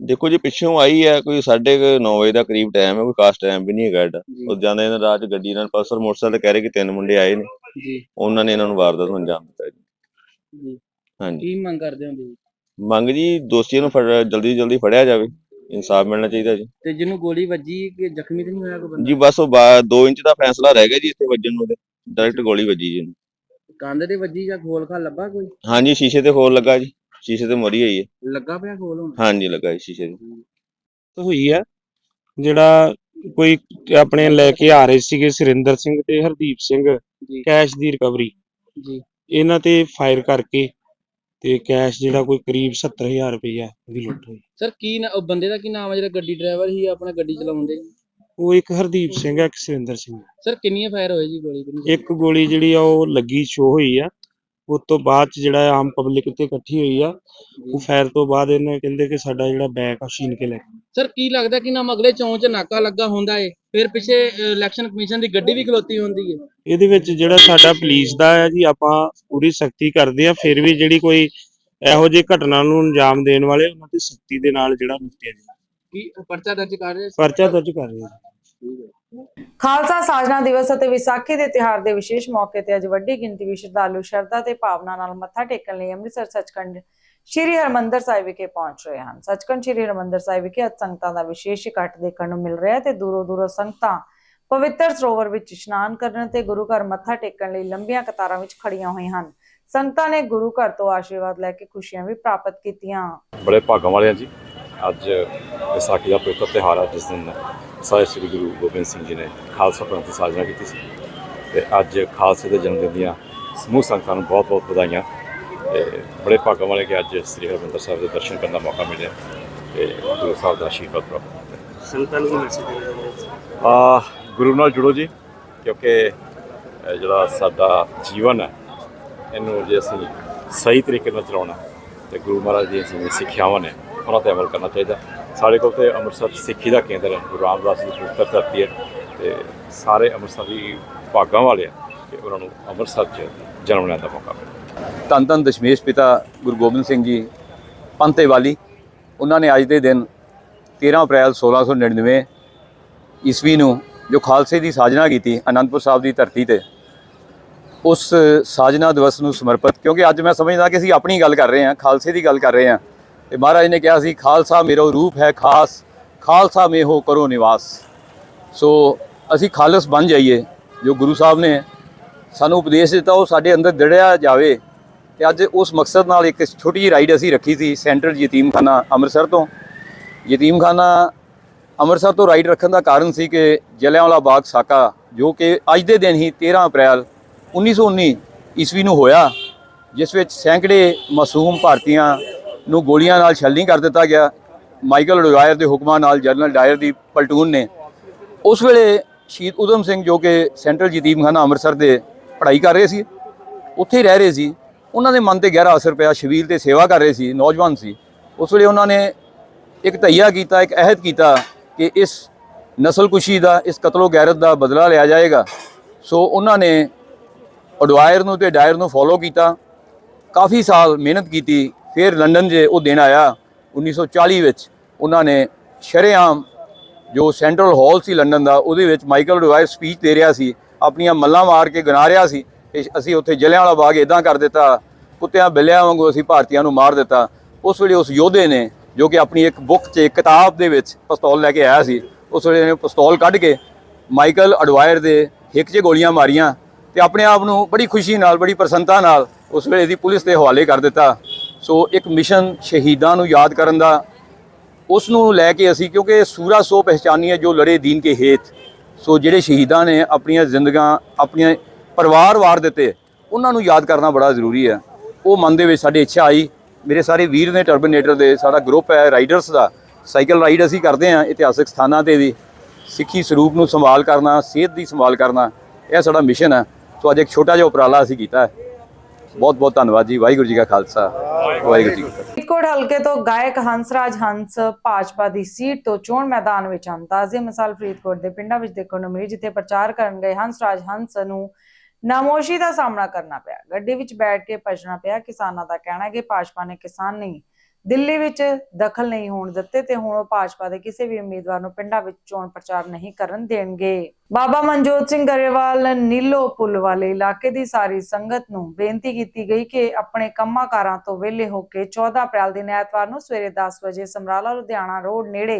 Speaker 9: ਦੇਖੋ ਜੀ ਪਿੱਛੋਂ ਆਈ ਹੈ ਕੋਈ 9:30 ਵਜੇ ਦਾ ਕਰੀਬ ਟਾਈਮ ਹੈ ਕੋਈ ਖਾਸ ਟਾਈਮ ਵੀ ਨਹੀਂ ਹੈਗਾ ਐਡਾ।
Speaker 6: ਜੀ।
Speaker 9: ਉਹ ਜਾਂਦੇ ਨੇ ਰਾਤ 'ਚ ਗੱਡੀ ਨਾਲ ਪਲਸਰ ਮੋਟਰਸਾਈਕਲ ਤੇ ਕਹਿ ਰਹੇ ਕਿ ਤਿੰਨ ਮੁੰਡੇ ਆਏ ਨੇ।
Speaker 6: ਜੀ।
Speaker 9: ਉਹਨਾਂ ਨੇ ਇਹਨਾਂ ਨੂੰ ਵਾਰਦਾਤ ਨੂੰ ਅੰਜਾਮ ਦਿੱਤਾ ਜੀ।
Speaker 6: ਜੀ।
Speaker 9: ਹਾਂਜੀ।
Speaker 6: ਕੀ ਮੰਗ ਕਰਦੇ ਹੋ ਤੁਸੀਂ
Speaker 9: ਮੰਗ ਜੀ ਦੋਸ਼ੀਆਂ ਨੂੰ ਫੜ ਜਲਦੀ ਜਲਦੀ ਫੜਿਆ ਜਾਵੇ। ਇਨਸਾਫ ਮਿਲਣਾ ਚਾਹੀਦਾ ਜੀ।
Speaker 6: ਤੇ ਜਿਹਨੂੰ ਗੋਲੀ ਵੱਜੀ ਕਿ ਜ਼ਖਮੀ ਤਾਂ ਨਹੀਂ ਹੋਇਆ ਕੋਈ ਬੰਦਾ?
Speaker 9: ਜੀ ਬਸ ਉਹ 2 ਇੰਚ ਦਾ ਫੈਸਲਾ ਰਹਿ ਗਿਆ ਜੀ ਇੱਥੇ ਵੱਜਣ ਨੂੰ ਡਾਇਰੈਕਟ ਗੋਲੀ ਵੱਜੀ ਜੀ ਇਹਨੂੰ।
Speaker 6: ਕੰਧ ਤੇ ਵੱਜੀ ਜਾਂ ਖੋਲ ਖਾ ਲੱਭਾ ਕੋਈ?
Speaker 9: ਹਾਂਜੀ ਸ਼ੀਸ਼ੇ ਤੇ ਖੋਲ ਲੱਗਾ ਜੀ। ਸ਼ੀਸ਼ੇ ਤੇ ਮੋਰੀ ਹੋਈ ਹੈ
Speaker 6: ਲੱਗਾ ਪਿਆ ਖੋਲ ਹੁਣ?
Speaker 9: ਹਾਂਜੀ ਲੱਗਾ ਜੀ ਸ਼ੀਸ਼ੇ ਤੇ।
Speaker 10: ਹੋਈ ਆ। ਜਿਹੜਾ ਕੋਈ ਆਪਣੇ ਲੈ ਕੇ ਆ ਰਹੇ ਸੀਗੇ ਸੁਰਿੰਦਰ ਸਿੰਘ ਤੇ ਹਰਦੀਪ ਸਿੰਘ
Speaker 6: ਜੀ।
Speaker 10: ਕੈਸ਼ ਦੀ ਰਿਕਵਰੀ।
Speaker 6: ਜੀ।
Speaker 10: ਇਹਨਾਂ ਤੇ ਫਾਇਰ ਕਰਕੇ ਤੇ ਕੈਸ਼ ਜਿਹੜਾ ਕੋਈ ਕਰੀਬ 70000 ਰੁਪਇਆ ਦੀ ਲੁੱਟ ਹੋਈ।
Speaker 6: ਸਰ ਕੀ ਨਾ- ਉਹ ਬੰਦੇ ਦਾ ਕੀ ਨਾਮ ਹੈ ਜਿਹੜਾ ਗੱਡੀ ਡਰਾਈਵਰ ਸੀ ਆਪਣਾ ਗੱਡੀ ਚਲਾਉਂਦੇ?
Speaker 10: ਉਹ ਇੱਕ ਹਰਦੀਪ ਸਿੰਘ ਹੈ ਇੱਕ ਸੁਰਿੰਦਰ ਸਿੰਘ ਹੈ।
Speaker 6: ਸਰ ਕਿੰਨੀਆਂ ਫਾਇਰ ਹੋਏ ਜੀ ਗੋਲੀ ਕਿੰਨੀ
Speaker 10: ਇੱਕ ਗੋਲੀ ਜਿਹੜੀ ਆ ਉਹ ਲੱਗੀ ਸ਼ੋ ਹੋਈ ਆ। ਉਸ ਤੋਂ ਬਾਅਦ ਚ ਜਿਹੜਾ ਆਮ ਪਬਲਿਕ ਤੇ ਇਕੱਠੀ ਹੋਈ ਆ ਉਹ ਫਾਇਰ ਤੋਂ ਬਾਅਦ ਇਹਨਾਂ ਕਹਿੰਦੇ ਕਿ ਸਾਡਾ ਜਿਹੜਾ ਬੈਗ ਆ ਛੀਨ ਕੇ ਲੈ ਗਏ।
Speaker 6: ਸਰ ਕੀ ਲੱਗਦਾ ਕਿ ਨਾਮ ਅਗਲੇ ਚੌਂਕ 'ਚ ਨਾਕਾ ਲੱਗਾ ਹੁੰਦਾ ਏ? ਫਿਰ ਪਿੱਛੇ ਇਲੈਕਸ਼ਨ ਕਮਿਸ਼ਨ ਦੀ ਗੱਡੀ ਵੀ ਖਲੋਤੀ ਹੁੰਦੀ ਏ।
Speaker 10: ਇਹਦੇ ਵਿੱਚ ਜਿਹੜਾ ਸਾਡਾ ਪੁਲਿਸ ਦਾ ਹੈ ਜੀ ਆਪਾਂ ਪੂਰੀ ਸਖਤੀ ਕਰਦੇ ਆ ਫਿਰ ਵੀ ਜਿਹੜੀ ਕੋਈ ਇਹੋ ਜਿਹੀ ਘਟਨਾ ਨੂੰ ਅੰਜਾਮ ਦੇਣ ਵਾਲੇ ਉਹਨਾਂ ਤੇ ਸਖਤੀ ਦੇ ਨਾਲ ਜਿਹੜਾ ਨਿਪਟਿਆ ਜੀ
Speaker 6: ਕੀ ਪਰਚਾ ਦਰਜ ਕਰ ਰਹੇ
Speaker 10: ਪਰਚਾ ਦਰਜ ਕਰ ਰਹੇ ਆ।
Speaker 1: ਖਾਲਸਾ ਸਾਜਨਾ ਦਿਵਸ ਅਤੇ ਵਿਸਾਖੀ ਦੇ ਤਿਉਹਾਰ ਦੇ ਵਿਸ਼ੇਸ਼ ਮੌਕੇ ਤੇ ਅੱਜ ਵੱਡੀ ਗਿਣਤੀ ਵਿੱਚ ਸ਼ਰਧਾਲੂ ਸ਼ਰਧਾ ਤੇ ਭਾਵਨਾ ਨਾਲ ਮੱਥਾ ਟੇਕਣ ਲਈ ਅੰਮ੍ਰਿਤਸਰ ਸੱਚਖੰਡ ਸ਼੍ਰੀ ਹਰਮੰਦਰ ਸਾਹਿਬ ਵਿਖੇ ਪਹੁੰਚ ਰਹੇ ਹਨ। ਸੱਚਖੰਡ ਸ਼੍ਰੀ ਹਰਮੰਦਰ ਸਾਹਿਬ ਵਿਖੇ ਅੱਜ ਸੰਗਤਾਂ ਦਾ ਵਿਸ਼ੇਸ਼ ਇਕੱਠ ਦੇਖਣ ਨੂੰ ਮਿਲ ਰਿਹਾ ਹੈ ਤੇ ਦੂਰੋਂ ਦੂਰੋਂ ਸੰਗਤਾਂ ਪਵਿੱਤਰ ਸਰੋਵਰ ਵਿੱਚ ਇਸ਼ਨਾਨ ਕਰਨ ਤੇ ਗੁਰੂ ਘਰ ਮੱਥਾ ਟੇਕਣ ਲਈ ਲੰਬੀਆਂ ਕਤਾਰਾਂ ਵਿੱਚ ਖੜੀਆਂ ਹੋਈਆਂ ਹਨ। ਸੰਗਤਾਂ ਨੇ ਗੁਰੂ ਘਰ ਤੋਂ ਆਸ਼ੀਰਵਾਦ ਲੈ ਕੇ ਖੁਸ਼ੀਆਂ ਵੀ ਪ੍ਰਾਪਤ ਕੀਤੀਆਂ।
Speaker 11: ਬੜੇ ਭਾਗਾਂ ਵਾਲੇ ਹਾਂ ਜੀ। ਅੱਜ ਵਿਸਾਖੀ ਦਾ ਪਵਿੱਤਰ ਤਿਉਹਾਰ ਹੈ ਜਿਸ ਦਿਨ ਸਾਹਿਬ ਸ੍ਰੀ ਗੁਰੂ ਗੋਬਿੰਦ ਸਿੰਘ ਜੀ ਨੇ ਖਾਲਸਾ ਪੰਥ ਦੀ ਸਾਜਨਾ ਕੀਤੀ ਸੀ। ਤੇ ਅੱਜ ਖਾਲਸੇ ਦੇ ਜਨਮ ਦਿਨ ਦੀਆਂ ਸਮੂਹ ਸੰਗਤਾਂ ਨੂੰ ਬਹੁਤ ਬਹੁਤ ਵਧਾਈਆਂ। ਤੇ ਬੜੇ ਭਾਗਾਂ ਵਾਲੇ ਕਿ ਅੱਜ ਸ੍ਰੀ ਹਰਿਮੰਦਰ ਸਾਹਿਬ ਦੇ ਦਰਸ਼ਨ ਕਰਨ ਦਾ ਮੌਕਾ ਮਿਲਿਆ ਤੇ ਗੁਰੂ ਸਾਹਿਬ ਦਾ ਆਸ਼ੀਰਵਾਦ ਪ੍ਰਾਪਤ ਕੀਤਾ।
Speaker 10: ਸੰਗਤਾਂ ਨੂੰ ਮੈਸੇਜ ਦੇਣਾ
Speaker 11: ਆ ਗੁਰੂ ਨਾਲ ਜੁੜੋ ਜੀ ਕਿਉਂਕਿ ਜਿਹੜਾ ਸਾਡਾ ਜੀਵਨ ਹੈ ਇਹਨੂੰ ਜੇ ਅਸੀਂ ਸਹੀ ਤਰੀਕੇ ਨਾਲ ਚਲਾਉਣਾ ਤੇ ਗੁਰੂ ਮਹਾਰਾਜ ਦੀਆਂ ਜਿਵੇਂ ਸਿੱਖਿਆਵਾਂ ਨੇ ਉਹਨਾਂ ਤੇ ਅਮਲ ਕਰਨਾ ਚਾਹੀਦਾ। ਸਾਡੇ ਕੋਲ ਤੇ ਅੰਮ੍ਰਿਤਸਰ 'ਚ ਸਿੱਖੀ ਦਾ ਕੇਂਦਰ ਹੈ, ਗੁਰੂ ਰਾਮਦਾਸ ਦੀ ਪਵਿੱਤਰ ਧਰਤੀ ਹੈ ਤੇ ਸਾਰੇ ਅੰਮ੍ਰਿਤਸਰੀ ਭਾਗਾਂ ਵਾਲੇ ਆ ਕਿ ਉਹਨਾਂ ਨੂੰ ਅੰਮ੍ਰਿਤਸਰ 'ਚ ਜਨਮ ਲੈਣ ਦਾ ਮੌਕਾ ਮਿਲਿਆ।
Speaker 12: ਧੰਨ ਧੰਨ ਦਸ਼ਮੇਸ਼ ਪਿਤਾ ਗੁਰੂ ਗੋਬਿੰਦ ਸਿੰਘ ਜੀ, ਪੰਤੇ ਵਾਲੀ, ਉਹਨਾਂ ਨੇ ਅੱਜ ਦੇ ਦਿਨ 13 ਅਪ੍ਰੈਲ 1699 ਈਸਵੀ ਨੂੰ ਜੋ ਖਾਲਸੇ ਦੀ ਸਾਜਨਾ ਕੀਤੀ ਅਨੰਦਪੁਰ ਸਾਹਿਬ ਦੀ ਧਰਤੀ ਤੇ, ਉਸ ਸਾਜਨਾ ਦਿਵਸ ਨੂੰ ਸਮਰਪਿਤ, ਕਿਉਂਕਿ ਅੱਜ ਮੈਂ ਸਮਝਦਾ ਕਿ ਅਸੀਂ ਆਪਣੀ ਗੱਲ ਕਰ ਰਹੇ ਹਾਂ, ਖਾਲਸੇ ਦੀ ਗੱਲ ਕਰ ਰਹੇ ਹਾਂ ਤੇ ਮਹਾਰਾਜ ਨੇ ਕਿਹਾ ਸੀ, ਖਾਲਸਾ ਮੇਰਾ ਰੂਪ ਹੈ ਖਾਸ, ਖਾਲਸਾ ਮੇ ਹੋ ਕਰੋ ਨਿਵਾਸ। ਸੋ ਅਸੀਂ ਖਾਲਸ ਬਣ ਜਾਈਏ, ਜੋ ਗੁਰੂ ਸਾਹਿਬ ਨੇ ਸਾਨੂੰ ਉਪਦੇਸ਼ ਦਿੱਤਾ, ਉਹ ਸਾਡੇ ਅੰਦਰ ਦੜਿਆ ਜਾਵੇ। ਤੇ ਅੱਜ ਉਸ ਮਕਸਦ ਨਾਲ ਇੱਕ ਛੋਟੀ ਜਿਹੀ ਰਾਈਡ ਅਸੀਂ ਰੱਖੀ ਸੀ ਸੈਂਟਰਲ ਯਤੀਮਖਾਨਾ ਅੰਮ੍ਰਿਤਸਰ ਤੋਂ। ਯਤੀਮਖਾਨਾ ਅੰਮ੍ਰਿਤਸਰ ਤੋਂ ਰਾਈਡ ਰੱਖਣ ਦਾ ਕਾਰਨ ਸੀ ਕਿ ਜਲਿਆਂਵਾਲਾ ਬਾਗ ਸਾਕਾ, ਜੋ ਕਿ ਅੱਜ ਦੇ ਦਿਨ ਹੀ 13 ਅਪ੍ਰੈਲ 1919 ਈਸਵੀ ਨੂੰ ਹੋਇਆ, ਜਿਸ ਵਿੱਚ ਸੈਂਕੜੇ ਮਾਸੂਮ ਭਾਰਤੀਆਂ ਨੂੰ ਗੋਲੀਆਂ ਨਾਲ ਛਲਣੀ ਕਰ ਦਿੱਤਾ ਗਿਆ। ਮਾਈਕਲ ਡੋਇਰ ਦੇ ਹੁਕਮਾਂ ਨਾਲ ਜਨਰਲ ਡਾਇਰ ਦੀ ਪਲਟੂਨ ਨੇ ਉਸ ਵੇਲੇ ਸ਼ਹੀਦ ਉਦਮ ਸਿੰਘ ਜੋ ਕਿ ਸੈਂਟਰਲ ਯਤੀਮਖਾਨਾ ਅੰਮ੍ਰਿਤਸਰ ਦੇ ਪੜ੍ਹਾਈ ਕਰ ਰਹੇ ਸੀ, ਉੱਥੇ ਹੀ ਰਹਿ ਰਹੇ ਸੀ। ਉਹਨਾਂ ਦੇ ਮਨ ਤੇ ਗਹਿਰਾ ਅਸਰ ਪਿਆ ਸ਼ਬੀਲ ਤੇ ਸੇਵਾ ਕਰ ਰਹੇ ਸੀ, ਨੌਜਵਾਨ ਸੀ। ਉਸ ਵੇਲੇ ਉਹਨਾਂ ਨੇ ਇੱਕ ਧਈਆ ਕੀਤਾ, ਇੱਕ ਅਹਿਦ ਕੀਤਾ ਕਿ ਇਸ ਨਸਲਕੁਸ਼ੀ ਦਾ, ਇਸ ਕਤਲੋ ਗੈਰਤ ਦਾ ਬਦਲਾ ਲਿਆ ਜਾਏਗਾ। ਸੋ ਉਹਨਾਂ ਨੇ ਅਡਵਾਇਰ ਨੂੰ ਤੇ ਡਾਇਰ ਨੂੰ ਫੋਲੋ ਕੀਤਾ। ਕਾਫੀ ਸਾਲ ਮਿਹਨਤ ਕੀਤੀ ਫਿਰ ਲੰਡਨ 'ਚ ਉਹ ਦਿਨ ਆਇਆ 1940 ਵਿੱਚ ਉਹਨਾਂ ਨੇ ਸ਼ਰੇਆਮ ਜੋ ਸੈਂਟਰਲ ਹਾਲ ਸੀ ਲੰਡਨ ਦਾ, ਉਹਦੇ ਵਿੱਚ ਮਾਈਕਲ ਡਵਾਇਰ ਸਪੀਚ ਦੇ ਰਿਹਾ ਸੀ, ਆਪਣੀਆਂ ਮੱਲਾਂ ਮਾਰ ਕੇ ਗਿਣਾ ਰਿਹਾ ਸੀ ਅਸੀਂ ਉੱਥੇ ਜਲਿਆਂਵਾਲਾ ਬਾਗ ਇਦਾਂ ਕਰ ਦਿੱਤਾ, ਕੁੱਤਿਆਂ ਬਿੱਲਿਆਂ ਵਾਂਗੂ ਅਸੀਂ ਭਾਰਤੀਆਂ ਨੂੰ ਮਾਰ ਦਿੱਤਾ। ਉਸ ਵੇਲੇ ਉਸ ਯੋਧੇ ਨੇ, ਜੋ ਕਿ ਆਪਣੀ ਇੱਕ ਬੁੱਕ 'ਚ ਕਿਤਾਬ ਦੇ ਵਿੱਚ ਪਿਸਤੌਲ ਲੈ ਕੇ ਆਇਆ ਸੀ, ਉਸ ਵੇਲੇ ਨੇ ਪਿਸਤੌਲ ਕੱਢ ਕੇ ਮਾਈਕਲ ਅਡਵਾਇਰ ਦੇ ਹਿੱਕ 'ਚ ਗੋਲੀਆਂ ਮਾਰੀਆਂ ਤੇ ਆਪਣੇ ਆਪ ਨੂੰ ਬੜੀ ਖੁਸ਼ੀ ਨਾਲ, ਬੜੀ ਪ੍ਰਸੰਨਤਾ ਨਾਲ ਉਸ ਵੇਲੇ ਦੀ ਪੁਲਿਸ ਦੇ ਹਵਾਲੇ ਕਰ ਦਿੱਤਾ। ਸੋ ਇੱਕ ਮਿਸ਼ਨ ਸ਼ਹੀਦਾਂ ਨੂੰ ਯਾਦ ਕਰਨ ਦਾ, ਉਸ ਨੂੰ ਲੈ ਕੇ ਅਸੀਂ, ਕਿਉਂਕਿ ਸੂਰਾ ਸੋ ਪਹਿਚਾਨੀਏ ਜੋ ਲੜੇ ਦੀਨ ਕੇ ਹੇਤ। ਸੋ ਜਿਹੜੇ ਸ਼ਹੀਦਾਂ ਨੇ ਆਪਣੀਆਂ ਜ਼ਿੰਦਗਾਂ, ਆਪਣੀਆਂ ਪਰਿਵਾਰ ਵਾਰ ਦਿੱਤੇ, ਉਹਨਾਂ ਨੂੰ ਯਾਦ ਕਰਨਾ ਬੜਾ ਜ਼ਰੂਰੀ ਹੈ। ਉਹ ਮਨ ਦੇ ਵਿੱਚ ਸਾਡੇ ਇੱਛਾ ਆਈ। ਮੇਰੇ ਸਾਰੇ ਵੀਰ ਨੇ ਟਰਬੀਨੇਟਰ ਦੇ, ਸਾਡਾ ਗਰੁੱਪ ਹੈ ਰਾਈਡਰਸ ਦਾ। ਸਾਈਕਲ ਰਾਈਡ ਅਸੀਂ ਕਰਦੇ ਹਾਂ ਇਤਿਹਾਸਕ ਸਥਾਨਾਂ ਤੇ ਵੀ। ਸਿੱਖੀ ਸਰੂਪ ਨੂੰ ਸੰਭਾਲ ਕਰਨਾ, ਸਿਹਤ ਦੀ ਸੰਭਾਲ ਕਰਨਾ, ਇਹ ਸਾਡਾ ਮਿਸ਼ਨ ਹੈ। ਸੋ ਅੱਜ ਇੱਕ ਛੋਟਾ ਜਿਹਾ ਉਪਰਾਲਾ ਅਸੀਂ ਕੀਤਾ ਹੈ। ਬਹੁਤ ਬਹੁਤ ਧੰਨਵਾਦ ਜੀ, ਵਾਹਿਗੁਰੂ ਜੀ ਕਾ ਖਾਲਸਾ, ਵਾਹਿਗੁਰੂ ਜੀ ਕੀ ਫਤਿਹ।
Speaker 1: ਫਰੀਦਕੋਟ ਹਲਕੇ ਤੋਂ ਗਾਇਕ ਹੰਸਰਾਜ ਹੰਸ ਭਾਜਪਾ ਦੀ ਸੀਟ ਤੋਂ ਚੋਣ ਮੈਦਾਨ ਵਿੱਚ ਹਨ ਤਾਜ਼ੇ ਮਿਸਾਲ ਫਰੀਦਕੋਟ ਦੇ ਪਿੰਡਾਂ ਵਿੱਚ ਦੇਖਣ ਨੂੰ ਮਿਲੀ ਜਿੱਥੇ ਪ੍ਰਚਾਰ ਕਰਨ ਗਏ ਹੰਸਰਾਜ ਹੰਸ ਨੂੰ ਨਾਮੋਸ਼ੀ ਦਾ ਸਾਹਮਣਾ ਕਰਨਾ ਪਿਆ। ਗੱਡੀ ਵਿੱਚ ਬੈਠ ਕੇ ਭਜਣਾ ਪਿਆ। ਕਿਸਾਨਾਂ ਦਾ ਕਹਿਣਾ ਹੈ ਕਿ ਭਾਜਪਾ ਨੇ ਕਿਸਾਨ ਨਹੀਂ ਦਿੱਲੀ ਵਿੱਚ ਦਖਲ ਨਹੀਂ ਹੋਣ ਦਿੱਤੇ ਤੇ ਹੁਣ ਉਹ ਭਾਜਪਾ ਦੇ ਕਿਸੇ ਵੀ ਉਮੀਦਵਾਰ ਨੂੰ ਪਿੰਡਾਂ ਵਿੱਚ ਚੋਣ ਪ੍ਰਚਾਰ ਨਹੀਂ ਕਰਨ ਦੇਣਗੇ। ਬਾਬਾ ਮਨਜੋਤ ਸਿੰਘ ਗਰੇਵਾਲ ਨੀਲੋ ਪੁੱਲ ਵਾਲੇ ਇਲਾਕੇ ਦੀ ਸਾਰੀ ਸੰਗਤ ਨੂੰ ਬੇਨਤੀ ਕੀਤੀ ਗਈ ਕਿ ਆਪਣੇ ਕੰਮਾਂਕਾਰਾਂ ਤੋਂ ਵਿਹਲੇ ਹੋ ਕੇ 14 ਅਪ੍ਰੈਲ ਦਿਨ ਐਤਵਾਰ ਨੂੰ ਸਵੇਰੇ 10 ਵਜੇ ਸਮਰਾਲਾ ਲੁਧਿਆਣਾ ਰੋਡ ਨੇੜੇ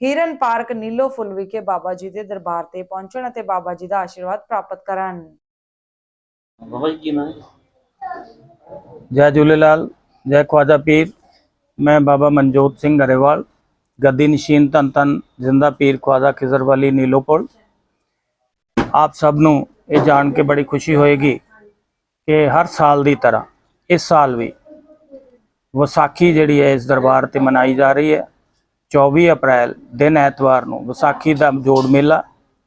Speaker 1: ਹਿਰਨ ਪਾਰਕ ਨੀਲੋ ਫੁੱਲ ਵਿਖੇ ਬਾਬਾ ਜੀ ਦੇ ਦਰਬਾਰ ਤੇ ਪਹੁੰਚਣ ਅਤੇ ਬਾਬਾ ਜੀ ਦਾ ਆਸ਼ੀਰਵਾਦ ਪ੍ਰਾਪਤ ਕਰਨ।
Speaker 7: ਬਾਬਾ ਜੀ ਕੀ ਨਾਮ
Speaker 10: ਜੈ? ਝੂਲੇਲਾਲ ਜੈ ਖਵਾਜਾ ਪੀਰ। ਮੈਂ ਬਾਬਾ ਮਨਜੋਤ ਸਿੰਘ ਗਰੇਵਾਲ, ਗੱਦੀ ਨਿਸ਼ੀਨ ਤਨ ਤਨ ਜਿੰਦਾ ਪੀਰ ਖਵਾਜਾ ਖਿਜ਼ਰਵਾਲੀ ਨੀਲੋਪੁਰ ਆਪ ਸਭ ਨੂੰ ਇਹ ਜਾਣ ਕੇ ਬੜੀ ਖੁਸ਼ੀ ਹੋਏਗੀ ਕਿ ਹਰ ਸਾਲ ਦੀ ਤਰ੍ਹਾਂ ਇਸ ਸਾਲ ਵੀ ਵਿਸਾਖੀ ਜਿਹੜੀ ਹੈ ਇਸ ਦਰਬਾਰ ਤੇ ਮਨਾਈ ਜਾ ਰਹੀ ਹੈ। 24 ਅਪ੍ਰੈਲ ਦਿਨ ਐਤਵਾਰ ਨੂੰ ਵਿਸਾਖੀ ਦਾ ਜੋੜ ਮੇਲਾ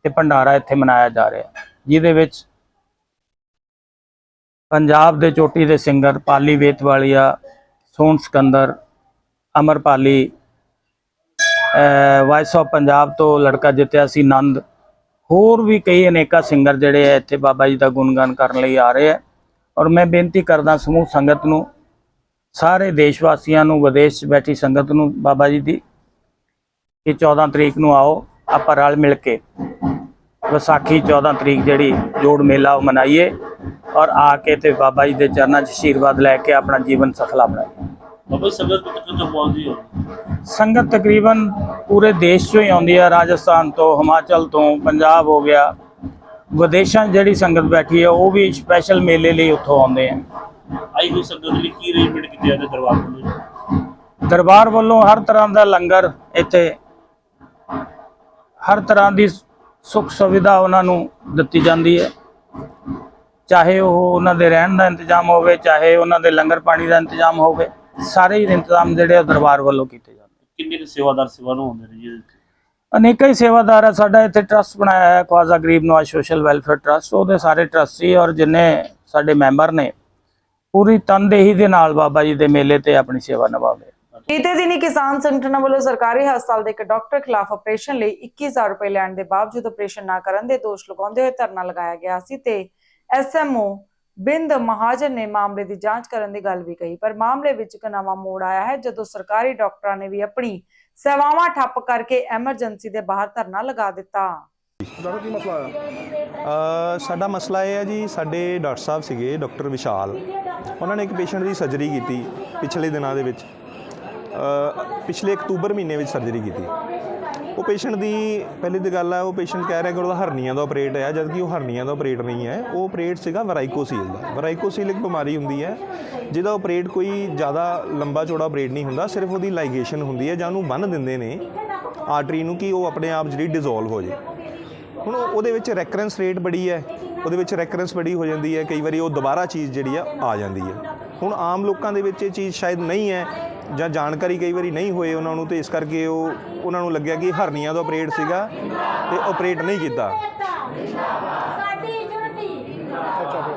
Speaker 10: ਤੇ ਭੰਡਾਰਾ ਇੱਥੇ ਮਨਾਇਆ ਜਾ ਰਿਹਾ ਜਿਹਦੇ ਵਿੱਚ ਪੰਜਾਬ ਦੇ ਚੋਟੀ ਦੇ singer Pali Vetwalia, Sohan Sikander Amarpali voice of Punjab ਤੋਂ ਲੜਕਾ ਜਿੱਤਿਆ ਸੀ ਨੰਦ। ਹੋਰ ਵੀ ਕਈ ਅਨੇਕਾਂ ਸਿੰਗਰ ਜਿਹੜੇ ਆ ਇੱਥੇ ਬਾਬਾ ਜੀ ਦਾ ਗੁਣਗਾਨ ਕਰਨ ਲਈ ਆ ਰਹੇ ਆ। ਔਰ ਮੈਂ ਬੇਨਤੀ ਕਰਦਾ ਸਮੂਹ ਸੰਗਤ ਨੂੰ, ਸਾਰੇ ਦੇਸ਼ ਵਾਸੀਆਂ ਨੂੰ, ਵਿਦੇਸ਼ 'ਚ ਬੈਠੀ ਸੰਗਤ ਨੂੰ, ਬਾਬਾ ਜੀ ਦੀ, ਕਿ 14 ਤਰੀਕ ਨੂੰ ਆਓ, ਆਪਾਂ ਰਲ ਮਿਲ ਕੇ ਵਿਸਾਖੀ 14 ਤਰੀਕ ਜਿਹੜੀ ਜੋੜ ਮੇਲਾ ਉਹ ਮਨਾਈਏ। ਔਰ ਆ ਕੇ ਤੇ ਬਾਬਾ ਜੀ ਦੇ ਚਰਨਾਂ 'ਚ ਆਸ਼ੀਰਵਾਦ ਲੈ ਕੇ ਆਪਣਾ ਜੀਵਨ ਸਫਲਾ ਬਣਾਈਏ।
Speaker 7: ਬਾਬਾ ਸੰਗਤ ਕਿੱਥੋਂ ਤੋਂ ਪਹੁੰਚਦੀ ਹੋ?
Speaker 10: ਸੰਗਤ ਤਕਰੀਬਨ ਪੂਰੇ ਦੇਸ਼ 'ਚੋਂ ਹੀ ਆਉਂਦੀ ਹੈ ਰਾਜਸਥਾਨ ਤੋਂ ਹਿਮਾਚਲ ਤੋਂ ਪੰਜਾਬ ਹੋ ਗਿਆ। ਵਿਦੇਸ਼ਾਂ ਜਿਹੜੀ ਸੰਗਤ ਬੈਠੀ ਹੈ ਉਹ ਵੀ ਸਪੈਸ਼ਲ ਮੇਲੇ ਲਈ ਉੱਥੋਂ ਆਉਂਦੇ ਆ।
Speaker 7: ਆਈ ਹੋਈ ਸੰਗਤ ਲਈ ਕੀ ਅਰੇਂਜਮੈਂਟ ਕੀਤੀ ਜਾਂਦੇ ਦਰਬਾਰ ਵੱਲੋਂ?
Speaker 10: ਦਰਬਾਰ ਵੱਲੋਂ ਹਰ ਤਰ੍ਹਾਂ ਦਾ ਲੰਗਰ ਇੱਥੇ ਹਰ ਤਰ੍ਹਾਂ ਦੀ ਸੁੱਖ ਸੁਵਿਧਾ ਉਹਨਾਂ ਨੂੰ ਦਿੱਤੀ ਜਾਂਦੀ ਹੈ। ਚਾਹੇ ਉਹ ਉਹਨਾਂ ਦੇ ਰਹਿਣ ਦਾ ਇੰਤਜ਼ਾਮ ਹੋਵੇ ਚਾਹੇ ਉਹਨਾਂ ਦੇ ਲੰਗਰ ਪਾਣੀ ਦਾ ਇੰਤਜ਼ਾਮ ਹੋਵੇ। ਸਾਰੇ ਹੀ ਇੰਤਜ਼ਾਮ ਜਿਹੜੇ ਆ ਦਰਬਾਰ ਵੱਲੋਂ ਕੀਤੇ ਜਾਂਦੇ।
Speaker 7: ਕਿੰਨੇ ਕੁ ਸੇਵਾਦਾਰ ਸੇਵਾ ਨੂੰ ਹੁੰਦੇ ਨੇ ਜੀ ਇਹਦੇ?
Speaker 10: ਅਨੇਕਾਂ ਹੀ ਸੇਵਾਦਾਰ ਹੈ ਸਾਡਾ ਇੱਥੇ ਟਰਸਟ ਬਣਾਇਆ ਹੈ ਖਵਾਜਾ ਗਰੀਬ ਨਵਾਜ਼ ਸੋਸ਼ਲ ਵੈਲਫੇਅਰ ਟਰਸਟ ਉਹਦੇ ਸਾਰੇ ਟਰਸਟੀ ਔਰ ਜਿੰਨੇ ਸਾਡੇ ਮੈਂਬਰ ਨੇ ਪੂਰੀ ਤਨਦੇਹੀ ਦੇ ਨਾਲ ਬਾਬਾ ਜੀ ਦੇ ਮੇਲੇ ਤੇ ਆਪਣੀ ਸੇਵਾ ਨਿਭਾਵੇ
Speaker 1: ਬੀਤੇ ਦਿਨੀ ਕਿਸਾਨ ਸੰਗਠਨਾਂ ਵੱਲੋਂ ਸਰਕਾਰੀ ਹਸਪਤਾਲ ਦੇ ਇੱਕ ਡਾਕਟਰ ਖਿਲਾਫ ਆਪਰੇਸ਼ਨ ਲਈ 21000 ਰੁਪਏ ਲੈਣ ਦੇ ਬਾਵਜੂਦ ਆਪਰੇਸ਼ਨ ਨਾ ਕਰਨ ਦੇ ਦੋਸ਼ ਲਗਾਉਂਦੇ ਹੋਏ ਧਰਨਾ ਲਗਾਇਆ ਗਿਆ ਸੀ ਤੇ ਐਸਐਮਓ ਬਿੰਦ ਮਹਾਜਨ ਨੇ ਮਾਮਲੇ ਦੀ ਜਾਂਚ ਕਰਨ ਦੀ ਗੱਲ ਵੀ ਕਹੀ। ਪਰ ਮਾਮਲੇ ਵਿੱਚ ਇੱਕ ਨਵਾਂ ਮੋੜ ਆਇਆ ਹੈ ਜਦੋਂ ਸਰਕਾਰੀ ਡਾਕਟਰਾਂ ਨੇ ਵੀ ਆਪਣੀ ਸੇਵਾਵਾਂ ਠੱਪ ਕਰਕੇ ਐਮਰਜੈਂਸੀ ਦੇ ਬਾਹਰ ਧਰਨਾ ਲਗਾ ਦਿੱਤਾ।
Speaker 13: ਸਾਡਾ ਮਸਲਾ ਇਹ ਹੈ ਜੀ ਸਾਡੇ ਡਾਕਟਰ ਸਾਹਿਬ ਸੀਗੇ ਡਾਕਟਰ ਵਿਸ਼ਾਲ। ਉਹਨਾਂ ਨੇ ਇੱਕ ਪੇਸ਼ੈਂਟ ਦੀ ਸਰਜਰੀ ਕੀਤੀ ਪਿਛਲੇ ਦਿਨਾਂ ਦੇ ਵਿੱਚ। ਅ, ਪਿਛਲੇ ਅਕਤੂਬਰ ਮਹੀਨੇ ਵਿੱਚ ਸਰਜਰੀ ਕੀਤੀ। ਉਹ ਪੇਸ਼ੈਂਟ ਦੀ ਪਹਿਲੀ ਦੀ ਗੱਲ ਹੈ ਉਹ ਪੇਸ਼ੈਂਟ ਕਹਿ ਰਿਹਾ ਕਿ ਉਹਦਾ ਹਰਨੀਆਂ ਦਾ ਆਪਰੇਟ ਹੈ ਜਦਕਿ ਉਹ ਹਰਨੀਆਂ ਦਾ ਆਪਰੇਟ ਨਹੀਂ ਹੈ। ਉਹ ਆਪਰੇਟ ਸੀਗਾ ਵਰਾਈਕੋਸੀਲ ਦਾ। ਵਰਾਈਕੋਸੀਲ ਇੱਕ ਬਿਮਾਰੀ ਹੁੰਦੀ ਹੈ, ਜਿਹਦਾ ਆਪਰੇਟ ਕੋਈ ਜ਼ਿਆਦਾ ਲੰਬਾ ਚੌੜਾ ਆਪਰੇਟ ਨਹੀਂ ਹੁੰਦਾ, ਸਿਰਫ ਉਹਦੀ ਲਾਈਗੇਸ਼ਨ ਹੁੰਦੀ ਹੈ ਜਾਂ ਉਹਨੂੰ ਬੰਨ੍ਹ ਦਿੰਦੇ ਨੇ ਆਰਟਰੀ ਨੂੰ ਕਿ ਉਹ ਆਪਣੇ ਆਪ ਜਿਹੜੀ ਡਿਸੋਲਵ ਹੋ ਜੇ। ਹੁਣ ਉਹਦੇ ਵਿੱਚ ਰੈਕਰੈਂਸ ਰੇਟ ਬੜੀ ਹੈ, ਉਹਦੇ ਵਿੱਚ ਰੈਕਰੈਂਸ ਬੜੀ ਹੋ ਜਾਂਦੀ ਹੈ, ਕਈ ਵਾਰੀ ਉਹ ਦੁਬਾਰਾ ਚੀਜ਼ ਜਿਹੜੀ ਆ ਆ ਜਾਂਦੀ ਹੈ। ਹੁਣ ਆਮ ਲੋਕਾਂ ਦੇ ਵਿੱਚ ਇਹ ਚੀਜ਼ ਸ਼ਾਇਦ ਨਹੀਂ ਹੈ ਜਾਂ ਜਾਣਕਾਰੀ ਕਈ ਵਾਰੀ ਨਹੀਂ ਹੋਏ ਉਹਨਾਂ ਨੂੰ ਤੇ ਇਸ ਕਰਕੇ ਉਹ ਉਹਨਾਂ ਨੂੰ ਲੱਗਿਆ ਕਿ ਹਰਨੀਆਂ ਦਾ ਆਪਰੇਟ ਸੀਗਾ ਤੇ ਆਪਰੇਟ ਨਹੀਂ ਕੀਤਾ।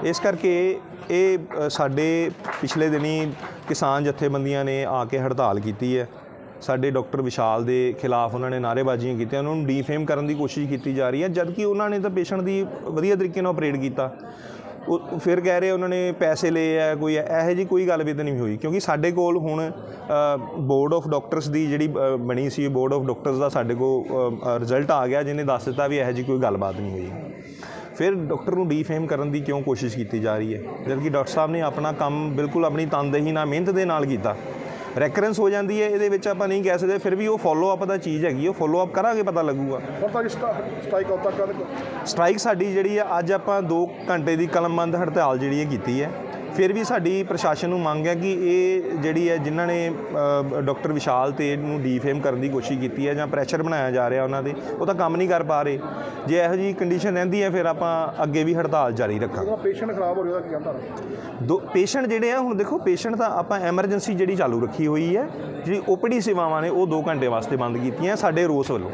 Speaker 13: ਇਸ ਕਰਕੇ ਇਹ ਸਾਡੇ ਪਿਛਲੇ ਦਿਨੀ ਕਿਸਾਨ ਜਥੇਬੰਦੀਆਂ ਨੇ ਆ ਕੇ ਹੜਤਾਲ ਕੀਤੀ ਹੈ। ਸਾਡੇ ਡਾਕਟਰ ਵਿਸ਼ਾਲ ਦੇ ਖਿਲਾਫ ਉਹਨਾਂ ਨੇ ਨਾਅਰੇਬਾਜ਼ੀਆਂ ਕੀਤੀਆਂ ਉਹਨਾਂ ਨੂੰ ਡੀਫੇਮ ਕਰਨ ਦੀ ਕੋਸ਼ਿਸ਼ ਕੀਤੀ ਜਾ ਰਹੀ ਹੈ ਜਦਕਿ ਉਹਨਾਂ ਨੇ ਤਾਂ ਪੇਸ਼ੈਂਟ ਦੀ ਵਧੀਆ ਤਰੀਕੇ ਨਾਲ ਆਪਰੇਟ ਕੀਤਾ। ਉਹ ਫਿਰ ਕਹਿ ਰਹੇ ਉਹਨਾਂ ਨੇ ਪੈਸੇ ਲਏ ਆ, ਕੋਈ ਇਹੋ ਜੀ ਕੋਈ ਗੱਲ ਨਹੀਂ ਹੋਈ, ਕਿਉਂਕਿ ਸਾਡੇ ਕੋਲ ਹੁਣ ਬੋਰਡ ਆਫ ਡਾਕਟਰਸ ਦੀ ਜਿਹੜੀ ਬਣੀ ਸੀ ਬੋਰਡ ਆਫ ਡਾਕਟਰਸ ਦਾ ਸਾਡੇ ਕੋਲ ਰਿਜ਼ਲਟ ਆ ਗਿਆ, ਜਿਹਨੇ ਦੱਸ ਦਿੱਤਾ ਵੀ ਇਹੋ ਜੀ ਕੋਈ ਗੱਲਬਾਤ ਨਹੀਂ ਹੋਈ। ਫਿਰ ਡਾਕਟਰ ਨੂੰ ਡੀਫੇਮ ਕਰਨ ਦੀ ਕਿਉਂ ਕੋਸ਼ਿਸ਼ ਕੀਤੀ ਜਾ ਰਹੀ ਹੈ? ਜਦਕਿ ਡਾਕਟਰ ਸਾਹਿਬ ਨੇ ਆਪਣਾ ਕੰਮ ਬਿਲਕੁਲ ਆਪਣੀ ਤਨਦੇਹੀ ਨਾਲ, ਮਿਹਨਤ ਦੇ ਨਾਲ ਕੀਤਾ। ਰੈਕਰੈਂਸ ਹੋ ਜਾਂਦੀ ਹੈ ਇਹਦੇ ਵਿੱਚ ਆਪਾਂ ਨਹੀਂ ਕਹਿ ਸਕਦੇ ਫਿਰ ਵੀ ਉਹ ਫੋਲੋ ਅਪ ਦਾ ਚੀਜ਼ ਹੈਗੀ ਉਹ ਫੋਲੋ ਅਪ ਕਰਾਂਗੇ ਪਤਾ ਲੱਗੂਗਾ।
Speaker 14: ਹੁਣ ਤੱਕ ਸਟ੍ਰਾਈਕ ਆਉਟ ਤੱਕ
Speaker 13: ਸਟ੍ਰਾਈਕ ਸਾਡੀ ਜਿਹੜੀ ਆ ਅੱਜ ਆਪਾਂ 2 ਘੰਟੇ ਦੀ ਕਲਮਬੰਦ ਹੜਤਾਲ ਜਿਹੜੀ ਹੈ ਕੀਤੀ ਹੈ। ਫਿਰ ਵੀ ਸਾਡੀ ਪ੍ਰਸ਼ਾਸਨ ਨੂੰ ਮੰਗ ਹੈ ਕਿ ਇਹ ਜਿਹੜੀ ਹੈ ਜਿਨ੍ਹਾਂ ਨੇ ਡਾਕਟਰ ਵਿਸ਼ਾਲ ਤੇ ਇਹਨੂੰ ਡੀਫੇਮ ਕਰਨ ਦੀ ਕੋਸ਼ਿਸ਼ ਕੀਤੀ ਹੈ ਜਾਂ ਪ੍ਰੈਸ਼ਰ ਬਣਾਇਆ ਜਾ ਰਿਹਾ ਉਹਨਾਂ ਦੇ ਉਹ ਤਾਂ ਕੰਮ ਨਹੀਂ ਕਰ ਪਾ ਰਹੇ। ਜੇ ਇਹੋ ਜਿਹੀ ਕੰਡੀਸ਼ਨ ਰਹਿੰਦੀ ਹੈ ਫਿਰ ਆਪਾਂ ਅੱਗੇ ਵੀ ਹੜਤਾਲ ਜਾਰੀ ਰੱਖਾਂਗੇ।
Speaker 14: ਪੇਸ਼ੈਂਟ ਖਰਾਬ ਹੋ ਰਿਹਾ ਉਹਦਾ ਕੀ ਕਹਿੰਦਾ?
Speaker 13: ਦੋ ਪੇਸ਼ੈਂਟ ਜਿਹੜੇ ਆ ਹੁਣ ਦੇਖੋ ਪੇਸ਼ੈਂਟ ਤਾਂ ਆਪਾਂ ਐਮਰਜੈਂਸੀ ਜਿਹੜੀ ਚਾਲੂ ਰੱਖੀ ਹੋਈ ਹੈ ਜਿਹੜੀ ਓਪੀਡੀ ਸੇਵਾਵਾਂ ਨੇ ਉਹ 2 ਘੰਟੇ ਵਾਸਤੇ ਬੰਦ ਕੀਤੀਆਂ ਸਾਡੇ ਰੋਸ ਵੱਲੋਂ।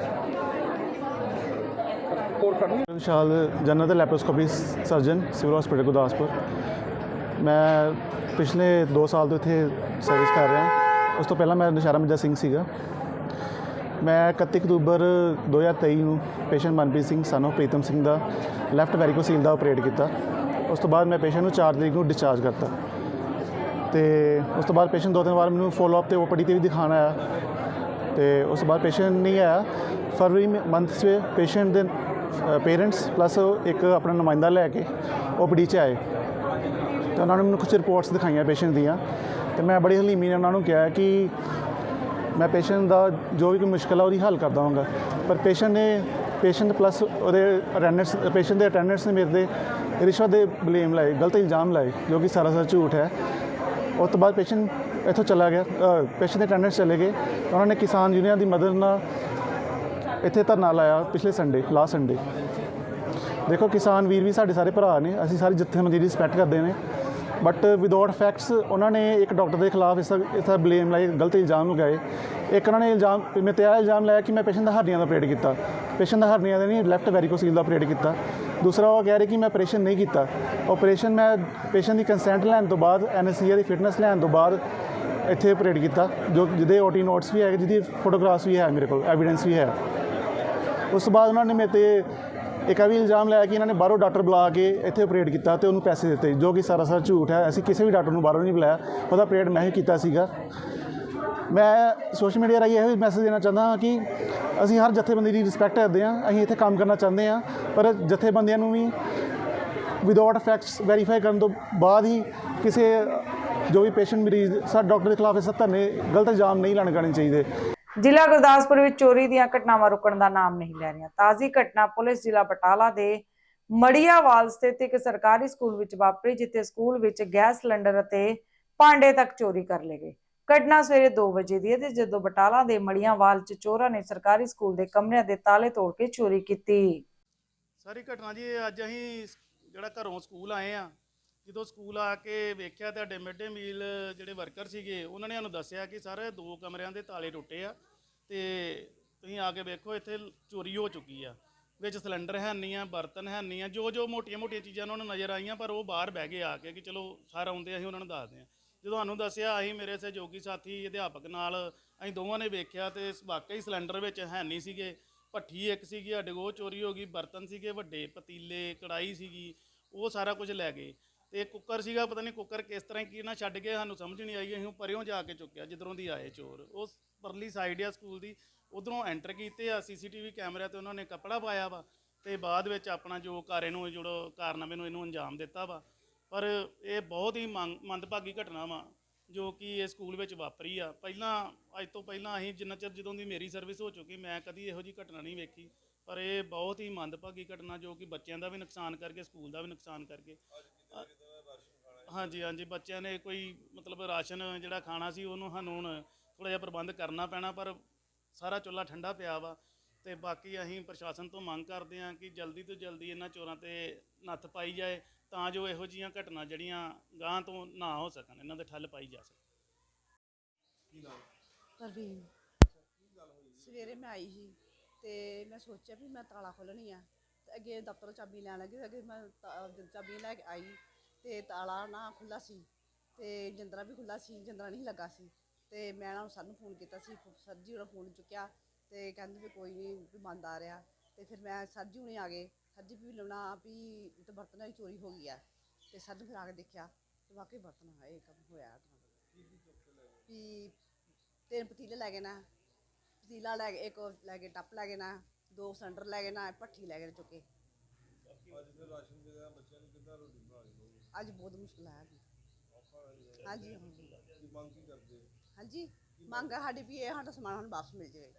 Speaker 15: Vishal general laparoscopy surgeon civil hospital Gurdaspur. ਮੈਂ ਪਿਛਲੇ 2 ਸਾਲ ਤੋਂ ਇੱਥੇ ਸਰਵਿਸ ਕਰ ਰਿਹਾ। ਉਸ ਤੋਂ ਪਹਿਲਾਂ ਮੈਂ ਨਸ਼ਾਰਾ ਮਿਰਜ਼ਾ ਸਿੰਘ ਸੀਗਾ। ਮੈਂ 31 ਅਕਤੂਬਰ 2023 ਨੂੰ patient Manpreet Singh son of Pritam Singh the left varicocele ਦਾ ਆਪਰੇਟ ਕੀਤਾ। ਉਸ ਤੋਂ ਬਾਅਦ ਮੈਂ ਪੇਸ਼ੈਂਟ ਨੂੰ 4 ਤਰੀਕ ਨੂੰ ਡਿਸਚਾਰਜ ਕਰਤਾ। ਤੇ ਉਸ ਤੋਂ ਬਾਅਦ ਪੇਸ਼ੈਂਟ ਦੋ ਤਿੰਨ ਵਾਰ ਮੈਨੂੰ ਫੋਲੋ ਅਪ ਤੇ ਓਪੀਡੀ ਤੇ ਵੀ ਦਿਖਾਉਣ ਆਇਆ। ਤੇ ਉਸ ਤੋਂ ਬਾਅਦ ਪੇਸ਼ੈਂਟ ਨਹੀਂ ਆਇਆ। ਫਰਵਰੀ ਮੰਥ 'ਚ ਪੇਸ਼ੈਂਟ ਦੇ ਪੇਰੈਂਟਸ ਪਲੱਸ ਇੱਕ ਆਪਣਾ ਨੁਮਾਇੰਦਾ ਲੈ ਕੇ ਓਪੀਡੀ 'ਚ ਆਏ। ਤੇ ਉਹਨਾਂ ਨੇ ਮੈਨੂੰ ਕੁਝ ਰਿਪੋਰਟਸ ਦਿਖਾਈਆਂ ਪੇਸ਼ੈਂਟ ਦੀਆਂ। ਤੇ ਮੈਂ ਬੜੀ ਹਲੀਮੀ ਨਾਲ ਉਹਨਾਂ ਨੂੰ ਕਿਹਾ ਕਿ ਮੈਂ ਪੇਸ਼ੈਂਟ ਦਾ ਜੋ ਵੀ ਕੋਈ ਮੁਸ਼ਕਲ ਆ ਉਹਦੀ ਹੱਲ ਕਰ ਦਵਾਂਗਾ। ਪਰ ਪੇਸ਼ੈਂਟ ਨੇ ਪੇਸ਼ੈਂਟ ਪਲੱਸ ਉਹਦੇ ਅਟੈਂਡੈਂਸ ਪੇਸ਼ੈਂਟ ਦੇ ਅਟੈਂਡੈਂਟਸ ਨੇ ਮੇਰੇ ਤੇ ਰਿਸ਼ਵਤ ਦੇ ਬਲੇਮ ਲਾਏ, ਗਲਤ ਇਲਜ਼ਾਮ ਲਾਏ, ਜੋ ਕਿ ਸਾਰਾ ਝੂਠ ਹੈ। ਉਸ ਤੋਂ ਬਾਅਦ ਪੇਸ਼ੈਂਟ ਇੱਥੋਂ ਚਲਾ ਗਿਆ ਪੇਸ਼ੈਂਟ ਦੇ ਅਟੈਂਡੈਂਸ ਚਲੇ ਗਏ। ਉਹਨਾਂ ਨੇ ਕਿਸਾਨ ਯੂਨੀਅਨ ਦੀ ਮਦਦ ਨਾਲ ਇੱਥੇ ਧਰਨਾ ਲਾਇਆ ਪਿਛਲੇ ਸੰਡੇ ਲਾਸਟ ਸੰਡੇ ਦੇਖੋ ਕਿਸਾਨ ਵੀਰ ਵੀ ਸਾਡੇ ਸਾਰੇ ਭਰਾ ਨੇ, ਅਸੀਂ ਸਾਰੀ ਜਥੇਬੰਦੀ ਦੀ ਰਿਸਪੈਕਟ ਕਰਦੇ ਨੇ। ਬਟ ਵਿਦਆਊਟ ਫੈਕਟਸ ਉਹਨਾਂ ਨੇ ਇੱਕ ਡਾਕਟਰ ਦੇ ਖਿਲਾਫ ਇਸ ਦਾ ਬਲੇਮ ਲਾਏ, ਗਲਤ ਇਲਜ਼ਾਮ ਲਗਾਏ। ਇੱਕ ਉਹਨਾਂ ਨੇ ਇਲਜ਼ਾਮ ਮੈਂ ਤੇ ਇਹ ਇਲਜ਼ਾਮ ਲਾਇਆ ਕਿ ਮੈਂ ਪੇਸ਼ੈਂਟ ਦਾ ਹਰਨੀਆਂ ਦਾ ਆਪਰੇਟ ਕੀਤਾ। ਪੇਸ਼ੈਂਟ ਦਾ ਹਰਨੀਆਂ ਦਾ ਨਹੀਂ ਲੈਫਟ ਵੈਰੀਕੋਸੀਲ ਦਾ ਆਪਰੇਟ ਕੀਤਾ। ਦੂਸਰਾ ਉਹ ਕਹਿ ਰਹੇ ਕਿ ਮੈਂ ਆਪਰੇਸ਼ਨ ਨਹੀਂ ਕੀਤਾ। ਆਪਰੇਸ਼ਨ ਮੈਂ ਪੇਸ਼ੈਂਟ ਦੀ ਕੰਸੈਂਟ ਲੈਣ ਤੋਂ ਬਾਅਦ ਐਨਐਸਸੀਆ ਦੀ ਫਿਟਨੈਸ ਲੈਣ ਤੋਂ ਬਾਅਦ ਇੱਥੇ ਆਪਰੇਟ ਕੀਤਾ, ਜੋ ਜਿਹਦੇ ਓਟੀ ਨੋਟਸ ਵੀ ਹੈ ਜਿਹਦੀ ਫੋਟੋਗ੍ਰਾਫਸ ਵੀ ਹੈ ਮੇਰੇ ਕੋਲ ਐਵੀਡੈਂਸ ਵੀ ਹੈ। ਉਸ ਤੋਂ ਬਾਅਦ ਉਹਨਾਂ ਨੇ ਮੇਰੇ ਤੇ ਇੱਕ ਇਹ ਵੀ ਇਲਜ਼ਾਮ ਲਾਇਆ ਕਿ ਇਹਨਾਂ ਨੇ ਬਾਹਰੋਂ ਡਾਕਟਰ ਬੁਲਾ ਕੇ ਇੱਥੇ ਆਪਰੇਟ ਕੀਤਾ ਤੇ ਉਹਨੂੰ ਪੈਸੇ ਦਿੱਤੇ, ਜੋ ਕਿ ਸਾਰਾ ਸਾਰਾ ਝੂਠ ਹੈ। ਅਸੀਂ ਕਿਸੇ ਵੀ ਡਾਕਟਰ ਨੂੰ ਬਾਹਰੋਂ ਨਹੀਂ ਬੁਲਾਇਆ। ਉਹਦਾ ਆਪਰੇਟ ਮੈਂ ਹੀ ਕੀਤਾ ਸੀਗਾ। ਮੈਂ ਸੋਸ਼ਲ ਮੀਡੀਆ ਰਾਹੀਂ ਇਹ ਮੈਸੇਜ ਦੇਣਾ ਚਾਹੁੰਦਾ ਹਾਂ ਕਿ ਅਸੀਂ ਹਰ ਜਥੇਬੰਦੀ ਦੀ ਰਿਸਪੈਕਟ ਕਰਦੇ ਹਾਂ, ਅਸੀਂ ਇੱਥੇ ਕੰਮ ਕਰਨਾ ਚਾਹੁੰਦੇ ਹਾਂ, ਪਰ ਜਥੇਬੰਦੀਆਂ ਨੂੰ ਵੀ ਵਿਦਆਊਟ ਫੈਕਟਸ ਵੈਰੀਫਾਈ ਕਰਨ ਤੋਂ ਬਾਅਦ ਹੀ ਕਿਸੇ, ਜੋ ਵੀ ਪੇਸ਼ੈਂਟ ਮਰੀਜ਼, ਸਾਡੇ ਡਾਕਟਰ ਦੇ ਖਿਲਾਫ ਇਸ ਧਰਨੇ ਗਲਤ ਇਲਜ਼ਾਮ ਨਹੀਂ ਲਾਣੇ ਕਰਨੇ ਚਾਹੀਦੇ।
Speaker 1: ਜ਼ਿਲ੍ਹਾ ਗੁਰਦਾਸਪੁਰ ਵਿੱਚ ਚੋਰੀ ਦੀਆਂ ਘਟਨਾਵਾਂ ਰੁਕਣ ਦਾ ਨਾਮ ਨਹੀਂ ਲੈ ਰਹੀਆਂ। ਤਾਜ਼ੀ ਘਟਨਾ ਪੁਲਿਸ ਜ਼ਿਲ੍ਹਾ ਬਟਾਲਾ ਦੇ ਮੜੀਆਵਾਲ ਸਥਿਤ ਇੱਕ ਸਰਕਾਰੀ ਸਕੂਲ ਵਿੱਚ ਵਾਪਰੀ, ਜਿੱਥੇ ਸਕੂਲ ਵਿੱਚ ਗੈਸ ਸਿਲੰਡਰ ਅਤੇ ਭਾਂਡੇ ਤੱਕ ਚੋਰੀ ਕਰ ਲਏ ਗਏ। ਘਟਨਾ ਸਵੇਰੇ 2 ਵਜੇ ਦੀ ਹੈ ਤੇ ਜਦੋਂ ਬਟਾਲਾ ਦੇ ਮੜੀਆਵਾਲ 'ਚ ਚੋਰਾਂ ਨੇ ਸਰਕਾਰੀ ਸਕੂਲ ਦੇ ਕਮਰਿਆਂ ਦੇ ਤਾਲੇ ਤੋੜ ਕੇ ਚੋਰੀ ਕੀਤੀ।
Speaker 16: ਸਾਰੀ ਘਟਨਾ ਜੀ, ਅੱਜ ਅਸੀਂ ਜਿਹੜਾ ਘਰੋਂ ਸਕੂਲ ਆਏ ਆ ਜਦੋਂ ਸਕੂਲ ਆ ਕੇ ਵੇਖਿਆ ਤੁਹਾਡੇ ਮਿਡ ਡੇ ਮੀਲ ਜਿਹੜੇ ਵਰਕਰ ਸੀਗੇ, ਉਹਨਾਂ ਨੇ ਸਾਨੂੰ ਦੱਸਿਆ ਕਿ ਸਰ ਦੋ ਕਮਰਿਆਂ ਦੇ ਤਾਲੇ ਟੁੱਟੇ ਆ ਤੇ ਤੁਸੀਂ ਆ ਕੇ ਵੇਖੋ, ਇੱਥੇ ਚੋਰੀ ਹੋ ਚੁੱਕੀ ਆ। ਵਿੱਚ ਸਿਲੰਡਰ ਹੈ ਨਹੀਂ ਆ, ਬਰਤਨ ਹੈ ਨਹੀਂ ਆ ਜੋ ਜੋ ਮੋਟੀਆਂ ਮੋਟੀਆਂ ਚੀਜ਼ਾਂ ਉਹਨਾਂ ਨੂੰ ਨਜ਼ਰ ਆਈਆਂ, ਪਰ ਉਹ ਬਾਹਰ ਬਹਿ ਗਏ ਆ ਕੇ ਕਿ ਚਲੋ ਸਰ ਆਉਂਦੇ ਅਸੀਂ ਉਹਨਾਂ ਨੂੰ ਦੱਸਦੇ ਆ। ਜਦੋਂ ਸਾਨੂੰ ਦੱਸਿਆ, ਅਸੀਂ ਮੇਰੇ ਸਹਿਯੋਗੀ ਸਾਥੀ, ਅਧਿਆਪਕ ਨਾਲ ਅਸੀਂ ਦੋਵਾਂ ਨੇ ਵੇਖਿਆ ਤੇ ਵਾਕਈ ਸਿਲੰਡਰ ਵਿੱਚ ਹੈ ਨਹੀਂ ਸੀਗੇ। ਭੱਠੀ ਇੱਕ ਸੀਗੀ, ਸਾਡੇ ਕੋਲ ਚੋਰੀ ਹੋ ਗਈ, ਬਰਤਨ ਸੀਗੇ ਵੱਡੇ, ਪਤੀਲੇ ਕੜਾਈ ਸੀਗੀ, ਉਹ ਸਾਰਾ ਕੁਝ ਲੈ ਗਏ। ਤੇ ਕੁੱਕਰ ਸੀਗਾ, ਪਤਾ ਨਹੀਂ ਕੁੱਕਰ ਕਿਸ ਤਰ੍ਹਾਂ ਕੀ ਨਾ ਛੱਡ ਕੇ ਸਾਨੂੰ ਸਮਝ ਨਹੀਂ ਆਈ, ਅਸੀਂ ਉਹ ਪਰਿਓਂ ਜਾ ਕੇ ਚੁੱਕਿਆ, ਜਿੱਧਰੋਂ ਦੀ ਆਏ ਚੋਰ। ਉਸ ਪਰਲੀ ਸਾਈਡ ਆ ਸਕੂਲ ਦੀ, ਉਧਰੋਂ ਐਂਟਰ ਕੀਤੇ ਆ ਸੀਸੀਟੀਵੀ ਕੈਮਰਿਆਂ ਤੇ ਉਹਨਾਂ ਨੇ ਕੱਪੜਾ ਪਾਇਆ ਵਾ, ਤੇ ਬਾਅਦ ਵਿੱਚ ਆਪਣਾ ਜੋ ਕਾਰੇ ਨੂੰ ਜਿਹੜਾ ਕਾਰਨਾਮੇ ਨੂੰ ਇਹਨੂੰ ਅੰਜਾਮ ਦਿੱਤਾ ਵਾ। ਪਰ ਇਹ ਬਹੁਤ ਹੀ ਮੰਗ- ਮੰਦਭਾਗੀ ਘਟਨਾ ਵਾ, ਜੋ ਕਿ ਇਹ ਸਕੂਲ ਵਿੱਚ ਵਾਪਰੀ ਆ। ਪਹਿਲਾਂ, ਅੱਜ ਤੋਂ ਪਹਿਲਾਂ ਅਸੀਂ ਜਿੰਨਾ ਚਿਰ ਜਦੋਂ ਦੀ ਮੇਰੀ ਸਰਵਿਸ ਹੋ ਚੁੱਕੀ, ਮੈਂ ਕਦੀ ਇਹੋ ਜੀ ਘਟਨਾ ਨਹੀਂ ਵੇਖੀ। ਪਰ ਇਹ ਬਹੁਤ ਹੀ ਮੰਦਭਾਗੀ ਘਟਨਾ, ਜੋ ਕਿ ਬੱਚਿਆਂ ਦਾ ਵੀ ਨੁਕਸਾਨ ਕਰਕੇ ਸਕੂਲ ਦਾ ਵੀ ਨੁਕਸਾਨ ਕਰਕੇ। ਹਾਂਜੀ ਹਾਂਜੀ ਬੱਚਿਆਂ ਨੇ ਕੋਈ ਮਤਲਬ ਰਾਸ਼ਨ ਜਿਹੜਾ ਖਾਣਾ ਸੀ ਉਹਨੂੰ ਸਾਨੂੰ ਹੁਣ ਥੋੜਾ ਜਿਹਾ ਪ੍ਰਬੰਧ ਕਰਨਾ ਪੈਣਾ ਪਰ ਸਾਰਾ ਚੁੱਲ੍ਹਾ ਠੰਡਾ ਪਿਆ ਵਾ ਤੇ ਬਾਕੀ ਅਸੀਂ ਪ੍ਰਸ਼ਾਸਨ ਤੋਂ ਮੰਗ ਕਰਦੇ ਹਾਂ ਕਿ ਜਲਦੀ ਤੋਂ ਜਲਦੀ ਇਹਨਾਂ ਚੋਰਾਂ ਤੇ ਨੱਥ ਪਾਈ ਜਾਏ ਤਾਂ ਜੋ ਇਹੋ ਜਿਹੀਆਂ ਘਟਨਾ ਜਿਹੜੀਆਂ ਗਾਂ ਤੋਂ ਨਾ ਹੋ ਸਕਣ ਇਹਨਾਂ ਦੇ ਠੱਲ ਪਾਈ ਜਾ ਸਕੇ
Speaker 17: ਪਰਵੀਨ। ਸਵੇਰੇ ਮੈਂ ਆਈ ਸੀ ਤੇ ਮੈਂ ਸੋਚਿਆ ਵੀ ਮੈਂ ਤਾਲਾ ਖੋਲਣੀ ਆ ਤੇ ਅੱਗੇ ਦਫ਼ਤਰੋਂ ਚਾਬੀ ਲੈਣ ਲੱਗੀ ਤੇ ਅੱਗੇ ਮੈਂ ਤਾ- ਚਾਬੀ ਲੈ ਕੇ ਆਈ। ਤੇ ਤਾਲਾ ਨਾ ਖੁੱਲਾ ਸੀ ਤੇ ਜਿੰਦਰਾ ਵੀ ਖੁੱਲਾ ਸੀ, ਜਿੰਦਰਾ ਨਹੀਂ ਲੱਗਾ ਸੀ। ਤੇ ਮੈਂ ਨਾ ਸਰ ਨੂੰ ਫੋਨ ਕੀਤਾ ਸੀ ਸਰ ਜੀ ਉਹਦਾ ਫੋਨ ਚੁੱਕਿਆ ਤੇ ਕਹਿੰਦੇ ਵੀ ਕੋਈ ਨਹੀਂ ਵੀ ਬੰਦ ਆ ਰਿਹਾ। ਤੇ ਫਿਰ ਮੈਂ ਸਰ ਜੀ ਹੁਣੇ ਆ ਗਏ। ਸਰ ਜੀ ਵੀ ਲਾਉਣਾ ਵੀ ਤੇ ਬਰਤਨਾਂ ਦੀ ਚੋਰੀ ਹੋ ਗਈ ਆ। ਤੇ ਸਰ ਨੇ ਫਿਰ ਆ ਕੇ ਦੇਖਿਆ ਤੇ ਵਾਕਈ ਬਰਤਨ ਇਹ ਕੰਮ ਹੋਇਆ ਵੀ ਤਿੰਨ ਪਤੀਲੇ ਲੈ ਗਏ ਨਾ, ਪਤੀਲਾ ਲੈ ਗਏ ਇੱਕ ਲੈ ਗਏ ਟੱਪ ਲੈ ਗਏ ਨਾ, ਦੋ ਸਿਲੰਡਰ ਲੈ ਗਏ ਨਾ ਭੱਠੀ ਲੈ ਗਏ ਚੁੱਕੇ। ਅੱਜ ਬਹੁਤ ਮੁਸ਼ਕਿਲ ਆ ਹਾਂਜੀ ਹਾਂਜੀ। ਹਾਂਜੀ ਮੰਗ ਹੈ ਸਾਡੀ ਵੀ ਇਹ ਸਾਡਾ ਸਮਾਨ ਸਾਨੂੰ ਵਾਪਸ ਮਿਲ ਜਾਵੇ।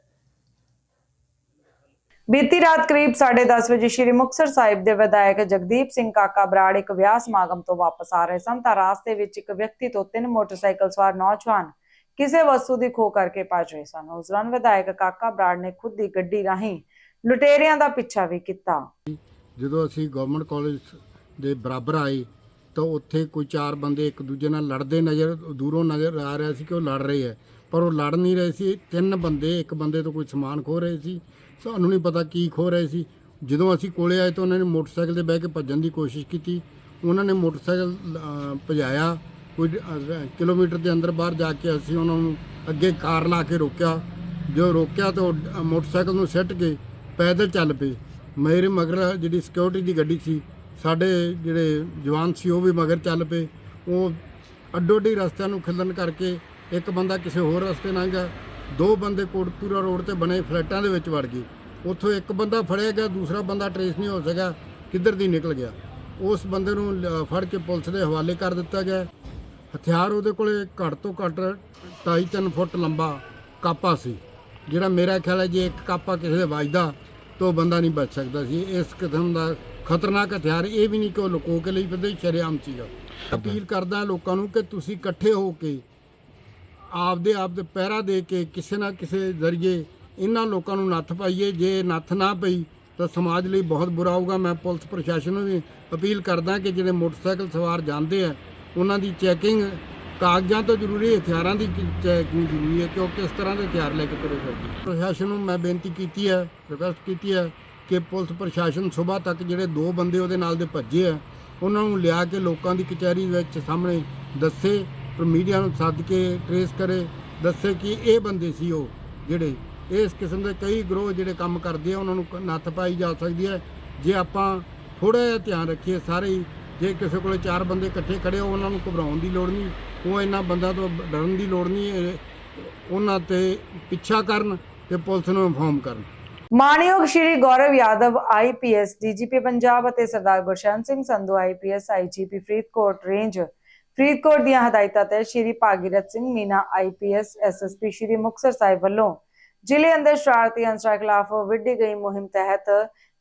Speaker 1: ਬੀਤੀ ਰਾਤ ਕਰੀਬ 10:30 ਵਜੇ ਸ਼੍ਰੀ ਮੁਕਤਸਰ ਸਾਹਿਬ ਦੇ ਵਿਧਾਇਕ ਜਗਦੀਪ ਸਿੰਘ ਕਾਕਾ ਬਰਾੜ ਇੱਕ ਵਿਆਹ ਸਮਾਗਮ ਤੋਂ ਵਾਪਸ ਆ ਰਹੇ ਸਨ। ਤਾਂ ਰਾਸਤੇ ਵਿੱਚ ਇੱਕ ਵਿਅਕਤੀ ਤੋਂ ਤਿੰਨ ਮੋਟਰਸਾਈਕਲ ਸਵਾਰ ਨੌਜਵਾਨ ਕਿਸੇ ਵਸਤੂ ਦੀ ਖੋਹ ਕਰਕੇ ਭੱਜ ਰਹੇ ਸਨ। ਉਸ ਦੌਰਾਨ ਵਿਧਾਇਕ ਕਾਕਾ ਬਰਾੜ ਨੇ ਖੁਦ ਦੀ ਗੱਡੀ ਰਾਹੀਂ ਲੁਟੇਰਿਆਂ ਦਾ ਪਿੱਛਾ ਵੀ ਕੀਤਾ।
Speaker 18: ਜਦੋਂ ਅਸੀਂ ਗਵਰਨਮੈਂਟ ਕਾਲਜ ਦੇ ਬਰਾਬਰ ਆਏ ਤਾਂ ਉੱਥੇ ਕੋਈ ਚਾਰ ਬੰਦੇ ਇੱਕ ਦੂਜੇ ਨਾਲ ਲੜਦੇ ਨਜ਼ਰ, ਦੂਰੋਂ ਨਜ਼ਰ ਆ ਰਿਹਾ ਸੀ ਕਿ ਉਹ ਲੜ ਰਹੇ ਹੈ। ਪਰ ਉਹ ਲੜ ਨਹੀਂ ਰਹੇ ਸੀ। ਤਿੰਨ ਬੰਦੇ, ਇੱਕ ਬੰਦੇ ਤੋਂ ਕੋਈ ਸਮਾਨ ਖੋ ਰਹੇ ਸੀ। ਸਾਨੂੰ ਨਹੀਂ ਪਤਾ ਕੀ ਖੋ ਰਹੇ ਸੀ। ਜਦੋਂ ਅਸੀਂ ਕੋਲੇ ਆਏ ਤਾਂ ਉਹਨਾਂ ਨੇ ਮੋਟਰਸਾਈਕਲ ਤੇ ਬਹਿ ਕੇ ਭੱਜਣ ਦੀ ਕੋਸ਼ਿਸ਼ ਕੀਤੀ। ਉਹਨਾਂ ਨੇ ਮੋਟਰਸਾਈਕਲ ਭਜਾਇਆ। ਕੋਈ ਕਿਲੋਮੀਟਰ ਦੇ ਅੰਦਰ ਬਾਹਰ ਜਾ ਕੇ ਅਸੀਂ ਉਹਨਾਂ ਨੂੰ ਅੱਗੇ ਕਾਰ ਲਾ ਕੇ ਰੋਕਿਆ। ਜੋ ਰੋਕਿਆ ਤਾਂ ਉਹ ਮੋਟਰਸਾਈਕਲ ਨੂੰ ਸਿੱਟ ਕੇ ਪੈਦਲ ਚੱਲ ਪਏ। ਮੇਰੇ ਮਗਰ ਜਿਹੜੀ ਸਿਕਿਉਰਿਟੀ ਦੀ ਗੱਡੀ ਸੀ ਸਾਡੇ ਜਿਹੜੇ ਜਵਾਨ ਸੀ, ਉਹ ਵੀ ਮਗਰ ਚੱਲ ਪਏ। ਉਹ ਅੱਡੋ ਅੱਡੀ ਰਸਤਿਆਂ ਨੂੰ ਖਿਲਣ ਕਰਕੇ ਇੱਕ ਬੰਦਾ ਕਿਸੇ ਹੋਰ ਰਸਤੇ ਲੰਘ ਗਿਆ। ਦੋ ਬੰਦੇ ਕੋਟਪੂਰਾ ਰੋਡ ਤੇ ਬਣੇ ਫਲੈਟਾਂ ਦੇ ਵਿੱਚ ਵੜ ਗਏ। ਉੱਥੋਂ ਇੱਕ ਬੰਦਾ ਫੜਿਆ ਗਿਆ, ਦੂਸਰਾ ਬੰਦਾ ਟਰੇਸ ਨਹੀਂ ਹੋ ਸਕਿਆ, ਕਿੱਧਰ ਦੀ ਨਿਕਲ ਗਿਆ। ਉਸ ਬੰਦੇ ਨੂੰ ਲ- ਫੜ ਕੇ ਪੁਲਿਸ ਦੇ ਹਵਾਲੇ ਕਰ ਦਿੱਤਾ ਗਿਆ। ਹਥਿਆਰ ਉਹਦੇ ਕੋਲੇ ਘੱਟ ਤੋਂ ਘੱਟ 2.5-3 ਫੁੱਟ ਲੰਬਾ ਕਾਪਾ ਸੀ, ਜਿਹੜਾ ਮੇਰਾ ਖਿਆਲ ਹੈ ਜੇ ਇੱਕ ਕਾਪਾ ਕਿਸੇ ਦੇ ਵੱਜਦਾ ਤਾਂ ਉਹ ਬੰਦਾ ਨਹੀਂ ਬਚ ਸਕਦਾ ਸੀ। ਇਸ ਕਿਸਮ ਦਾ ਖਤਰਨਾਕ ਹਥਿਆਰ, ਇਹ ਵੀ ਨਹੀਂ ਕਿ ਉਹ ਲੁਕੋ ਕੇ ਲਈ ਫਿਰਦੇ, ਸ਼ਰੇਆਮ ਸੀਗਾ ਅਪੀਲ ਕਰਦਾ ਲੋਕਾਂ ਨੂੰ ਕਿ ਤੁਸੀਂ ਇਕੱਠੇ ਹੋ ਕੇ ਆਪਦੇ ਆਪ ਦੇ ਪਹਿਰਾ ਦੇ ਕੇ ਕਿਸੇ ਨਾ ਕਿਸੇ ਜ਼ਰੀਏ ਇਹਨਾਂ ਲੋਕਾਂ ਨੂੰ ਨੱਥ ਪਾਈਏ। ਜੇ ਨੱਥ ਨਾ ਪਈ ਤਾਂ ਸਮਾਜ ਲਈ ਬਹੁਤ ਬੁਰਾ ਹੋਊਗਾ। ਮੈਂ ਪੁਲਿਸ ਪ੍ਰਸ਼ਾਸਨ ਨੂੰ ਵੀ ਅਪੀਲ ਕਰਦਾ ਕਿ ਜਿਹੜੇ ਮੋਟਰਸਾਈਕਲ ਸਵਾਰ ਜਾਂਦੇ ਆ, ਉਹਨਾਂ ਦੀ ਚੈਕਿੰਗ ਕਾਗਜ਼ਾਂ ਤੋਂ ਜ਼ਰੂਰੀ ਹਥਿਆਰਾਂ ਦੀ ਚੈਕਿੰਗ ਜ਼ਰੂਰੀ ਹੈ ਕਿ ਉਹ ਕਿਸ ਤਰ੍ਹਾਂ ਦੇ ਹਥਿਆਰ ਲੈ ਕੇ ਤੁਰੇ ਫਿਰਦੇ। ਪ੍ਰਸ਼ਾਸਨ ਨੂੰ ਮੈਂ ਬੇਨਤੀ ਕੀਤੀ ਹੈ ਰਿਕਵੈਸਟ ਕੀਤੀ ਹੈ ਕਿ ਪੁਲਿਸ ਪ੍ਰਸ਼ਾਸਨ ਸਵੇਰ ਤੱਕ ਜਿਹੜੇ ਦੋ ਬੰਦੇ ਉਹਦੇ ਨਾਲ ਦੇ ਭੱਜੇ ਆ, ਉਹਨਾਂ ਨੂੰ ਲਿਆ ਕੇ ਲੋਕਾਂ ਦੀ ਕਚਹਿਰੀ ਵਿੱਚ ਸਾਹਮਣੇ ਦੱਸੇ ਪਰ ਮੀਡੀਆ ਨੂੰ ਸੱਦ ਕੇ ਟਰੇਸ ਕਰੇ, ਦੱਸੇ ਕਿ ਇਹ ਬੰਦੇ ਸੀ ਉਹ ਜਿਹੜੇ। ਇਸ ਕਿਸਮ ਦੇ ਕਈ ਗਰੋਹ ਜਿਹੜੇ ਕੰਮ ਕਰਦੇ ਆ, ਉਹਨਾਂ ਨੂੰ ਨੱਥ ਪਾਈ ਜਾ ਸਕਦੀ ਹੈ। ਜੇ ਆਪਾਂ ਥੋੜਾ ਜਿਹਾ ਧਿਆਨ ਰੱਖੀਏ ਸਾਰੇ ਹੀ, ਜੇ ਕਿਸੇ ਕੋਲੇ ਚਾਰ ਬੰਦੇ ਇਕੱਠੇ ਖੜੇ ਹੋ ਉਹਨਾਂ ਨੂੰ ਘਬਰਾਉਣ ਦੀ ਲੋੜ ਨਹੀਂ, ਉਹ ਇਹਨਾਂ ਬੰਦਿਆਂ ਤੋਂ ਡਰਨ ਦੀ ਲੋੜ ਨਹੀਂ ਉਹਨਾਂ ਤੇ ਪਿੱਛਾ ਕਰਨ ਤੇ ਪੁਲਿਸ ਨੂੰ ਇਨਫੋਰਮ ਕਰਨ।
Speaker 1: ਮਾਨਯੋਗ ਸ਼੍ਰੀ ਗੌਰਵ ਯਾਦਵ ਆਈਪੀਐਸ ਡੀਜੀਪੀ ਪੰਜਾਬ ਅਤੇ Sardar Gurshan Singh Sandhu IPS IGP Faridkot range. Faridkot ਦੀਆਂ ਹਦਾਇਤਾਂ ਤੇ ਸ਼੍ਰੀ ਭਾਗੀਰਥ ਸਿੰਘ ਮੀਨਾ ਆਈਪੀਐਸ ਐਸਐਸਪੀ ਸ਼੍ਰੀ ਮੁਕਤਸਰ ਸਾਹਿਬ ਵੱਲੋਂ ਜ਼ਿਲ੍ਹੇ ਅੰਦਰ ਸ਼ਰਾਰਤੀ ਅੰਸਰਾਂ ਖਿਲਾਫ ਵਿੱਢੀ ਗਈ ਮੁਹਿੰਮ ਤਹਿਤ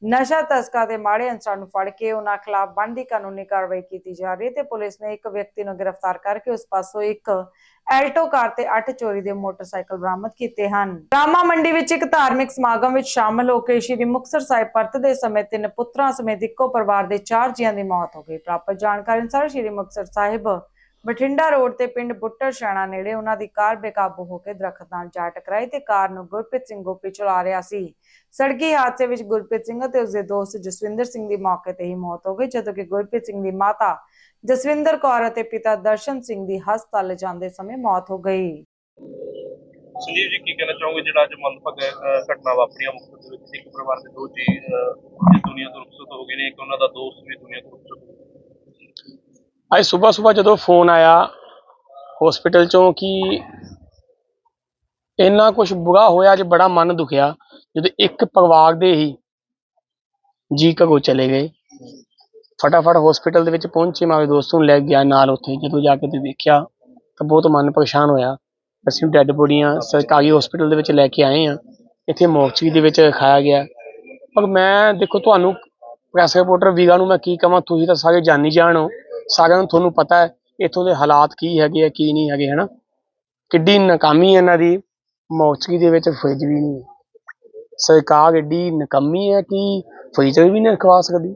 Speaker 1: ਨਸ਼ਾ ਤਸਕਰਾਂ ਦੇ ਮਾੜੇ ਅੰਸਰਾਂ ਨੂੰ ਫੜ ਕੇ ਉਹਨਾਂ ਖਿਲਾਫ ਬਣਦੀ ਕਾਨੂੰਨੀ ਕਾਰਵਾਈ ਕੀਤੀ ਜਾ ਰਹੀ ਹੈ ਤੇ ਪੁਲਿਸ ਨੇ ਇੱਕ ਵਿਅਕਤੀ ਨੂੰ ਗ੍ਰਿਫਤਾਰ ਕਰਕੇ ਉਸ ਪਾਸੋਂ ਇੱਕ ਐਲਟੋ ਕਾਰ ਤੇ 8 ਚੋਰੀ ਦੇ ਮੋਟਰਸਾਈਕਲ ਬਰਾਮਦ ਕੀਤੇ ਹਨ। ਰਾਮਾ ਮੰਡੀ ਵਿੱਚ ਇੱਕ ਧਾਰਮਿਕ ਸਮਾਗਮ ਵਿੱਚ ਸ਼ਾਮਲ ਹੋ ਕੇ ਸ਼੍ਰੀ ਮੁਕਤਸਰ ਸਾਹਿਬ ਪਰਤਦੇ ਸਮੇਂ ਤਿੰਨ ਪੁੱਤਰਾਂ ਸਮੇਤ ਇੱਕੋ ਪਰਿਵਾਰ ਦੇ ਚਾਰ ਜੀਆਂ ਦੀ ਮੌਤ ਹੋ ਗਈ। ਪ੍ਰਾਪਤ ਜਾਣਕਾਰੀ ਅਨੁਸਾਰ ਸ਼੍ਰੀ ਮੁਕਤਸਰ ਸਾਹਿਬ ਬਠਿੰਡਾ ਰੋਡ ਤੇ ਪਿੰਡ ਬੁੱਟਰ ਸ਼ਾਣਾ ਨੇੜੇ ਉਹਨਾਂ ਦੀ ਕਾਰ ਬੇਕਾਬੂ ਹੋ ਕੇ ਦਰਖਤ ਨਾਲ ਜਾ ਟਕਰਾਈ ਤੇ ਕਾਰ ਨੂੰ ਗੁਰਪ੍ਰੀਤ ਸਿੰਘ ਗੋਪੀ ਚਲਾ ਰਿਹਾ ਸੀ। ਸੜਕੀ ਹਾਦਸੇ ਵਿੱਚ ਗੁਰਪ੍ਰੀਤ ਸਿੰਘ ਅਤੇ ਉਸਦੇ ਦੋਸਤ ਜਸਵਿੰਦਰ ਸਿੰਘ ਦੀ ਮੌਕੇ ਤੇ ਹੀ ਮੌਤ ਹੋ ਗਈ, ਜਦੋਂ ਕਿ ਗੁਰਪ੍ਰੀਤ ਸਿੰਘ ਦੀ ਮਾਤਾ ਜਸਵਿੰਦਰ ਕੌਰ ਅਤੇ ਪਿਤਾ ਦਰਸ਼ਨ ਸਿੰਘ ਦੀ ਹਸਪਤਾਲ ਲਿਜਾਂਦੇ ਸਮੇਂ ਮੌਤ ਹੋ ਗਈ।
Speaker 19: ਸੰਜੀਵ ਜੀ, ਕੀ ਕਹਿਣਾ ਚਾਹੋਗੇ? ਜਿਹੜਾ ਅੱਜ ਮੰਦਭਾਗਾ ਘਟਨਾ ਵਾਪਰੀਆਂ ਮੁਕਤਸਰ ਦੇ ਵਿੱਚ, ਇੱਕ ਪਰਿਵਾਰ ਦੇ ਦੋ ਜੀ ਇਸ ਦੁਨੀਆ ਤੋਂ ਰੁਖਸਤ ਹੋ ਗਏ ਨੇ, ਇੱਕ ਉਹਨਾਂ ਦਾ ਦੋਸਤ ਵੀ ਦੁਨੀਆ ਤੋਂ ਰੁਖਸਤ ਹੋ ਗਿਆ।
Speaker 20: ਅੱਜ ਸਵੇਰ ਸਵੇਰ ਜਦੋਂ ਫੋਨ ਆਇਆ ਹਸਪੀਟਲ ਚੋਂ ਕਿ ਇੰਨਾ ਕੁਝ ਬੁਰਾ ਹੋਇਆ, ਅੱਜ ਬੜਾ ਮਨ ਦੁਖਿਆ। ਜਦੋਂ ਇੱਕ ਪਰਿਵਾਰ ਦੇ ਹੀ ਜੀ ਕਗੋ ਚਲੇ ਗਏ। ਫਟਾਫਟ ਹਸਪੀਟਲ ਦੇ ਵਿੱਚ ਪਹੁੰਚੇ, ਮੈਂ ਆਪਣੇ ਦੋਸਤ ਨੂੰ ਲੈ ਕੇ ਗਿਆ ਨਾਲ ਉੱਥੇ। ਜਦੋਂ ਜਾ ਕੇ ਤੇ ਵੇਖਿਆ ਤਾਂ ਬਹੁਤ ਮਨ ਪਰੇਸ਼ਾਨ ਹੋਇਆ। ਅਸੀਂ ਡੈੱਡ ਬੋਡੀਆਂ ਸਰਕਾਰੀ ਹਸਪੀਟਲ ਦੇ ਵਿੱਚ ਲੈ ਕੇ ਆਏ ਆ ਇੱਥੇ ਮੋਰਚੀ ਦੇ ਵਿੱਚ ਰਖਾਇਆ ਗਿਆ। ਪਰ ਮੈਂ ਦੇਖੋ, ਤੁਹਾਨੂੰ ਪ੍ਰੈਸ ਰਿਪੋਰਟਰ ਵੀਗਾ ਨੂੰ ਮੈਂ ਕੀ ਕਹਾਂ ਤੁਸੀਂ ਤਾਂ ਸਾਰੇ ਜਾਨੀ ਜਾਣ ਹੋ। ਸਾਰਿਆਂ ਨੂੰ ਤੁਹਾਨੂੰ ਪਤਾ ਹੈ ਇੱਥੋਂ ਦੇ ਹਾਲਾਤ ਕੀ ਹੈਗੇ ਆ, ਕੀ ਨਹੀਂ ਹੈਗੇ, ਹਨਾ? ਕਿੱਡੀ ਨਾਕਾਮੀ ਹੈ ਇਹਨਾਂ ਦੀ ਮੋਰਚਰੀ ਦੇ ਵਿੱਚ ਫਰਿੱਜ ਵੀ ਨਹੀਂ ਹੈ। ਸਰਕਾਰ ਏਡੀ ਨਕੰਮੀ ਹੈ ਕਿ ਫਰੀਜ਼ਰ ਵੀ ਨਹੀਂ ਰਖਵਾ ਸਕਦੀ।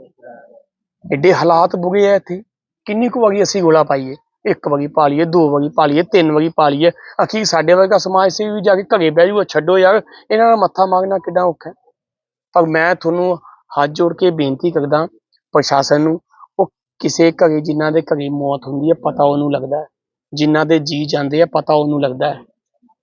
Speaker 20: ਏਡੇ ਹਾਲਾਤ ਬੁਗੇ ਆ ਇੱਥੇ। ਕਿੰਨੀ ਕੁ ਵਗੀ ਅਸੀਂ ਗੋਲਾ ਪਾਈਏ? ਇੱਕ ਵਗੀ ਪਾ ਲਈਏ ਦੋ ਵਗੀ ਪਾ ਲਈਏ ਤਿੰਨ ਵਗੀ ਪਾ ਲਈਏ ਅਖੀਰ ਸਾਡੇ ਵਰਗਾ ਸਮਾਜ ਸੇਵੀ ਵੀ ਜਾ ਕੇ ਘਰੇ ਬਹਿ ਜੂਗਾ, ਛੱਡੋ ਯਾਰ, ਇਹਨਾਂ ਦਾ ਮੱਥਾ ਮਾਰਨਾ ਕਿੱਡਾ ਔਖਾ ਹੈ। ਪਰ ਮੈਂ ਤੁਹਾਨੂੰ ਹੱਥ ਜੋੜ ਕੇ ਬੇਨਤੀ ਕਰਦਾ ਪ੍ਰਸ਼ਾਸਨ ਨੂੰ ਕਿਸੇ ਘਰੇ ਜਿਨ੍ਹਾਂ ਦੇ ਘਰੇ ਮੌਤ ਹੁੰਦੀ ਹੈ, ਪਤਾ ਉਹਨੂੰ ਲੱਗਦਾ ਹੈ। ਜਿਨ੍ਹਾਂ ਦੇ ਜੀ ਜਾਂਦੇ ਆ, ਪਤਾ ਉਹਨੂੰ ਲੱਗਦਾ ਹੈ।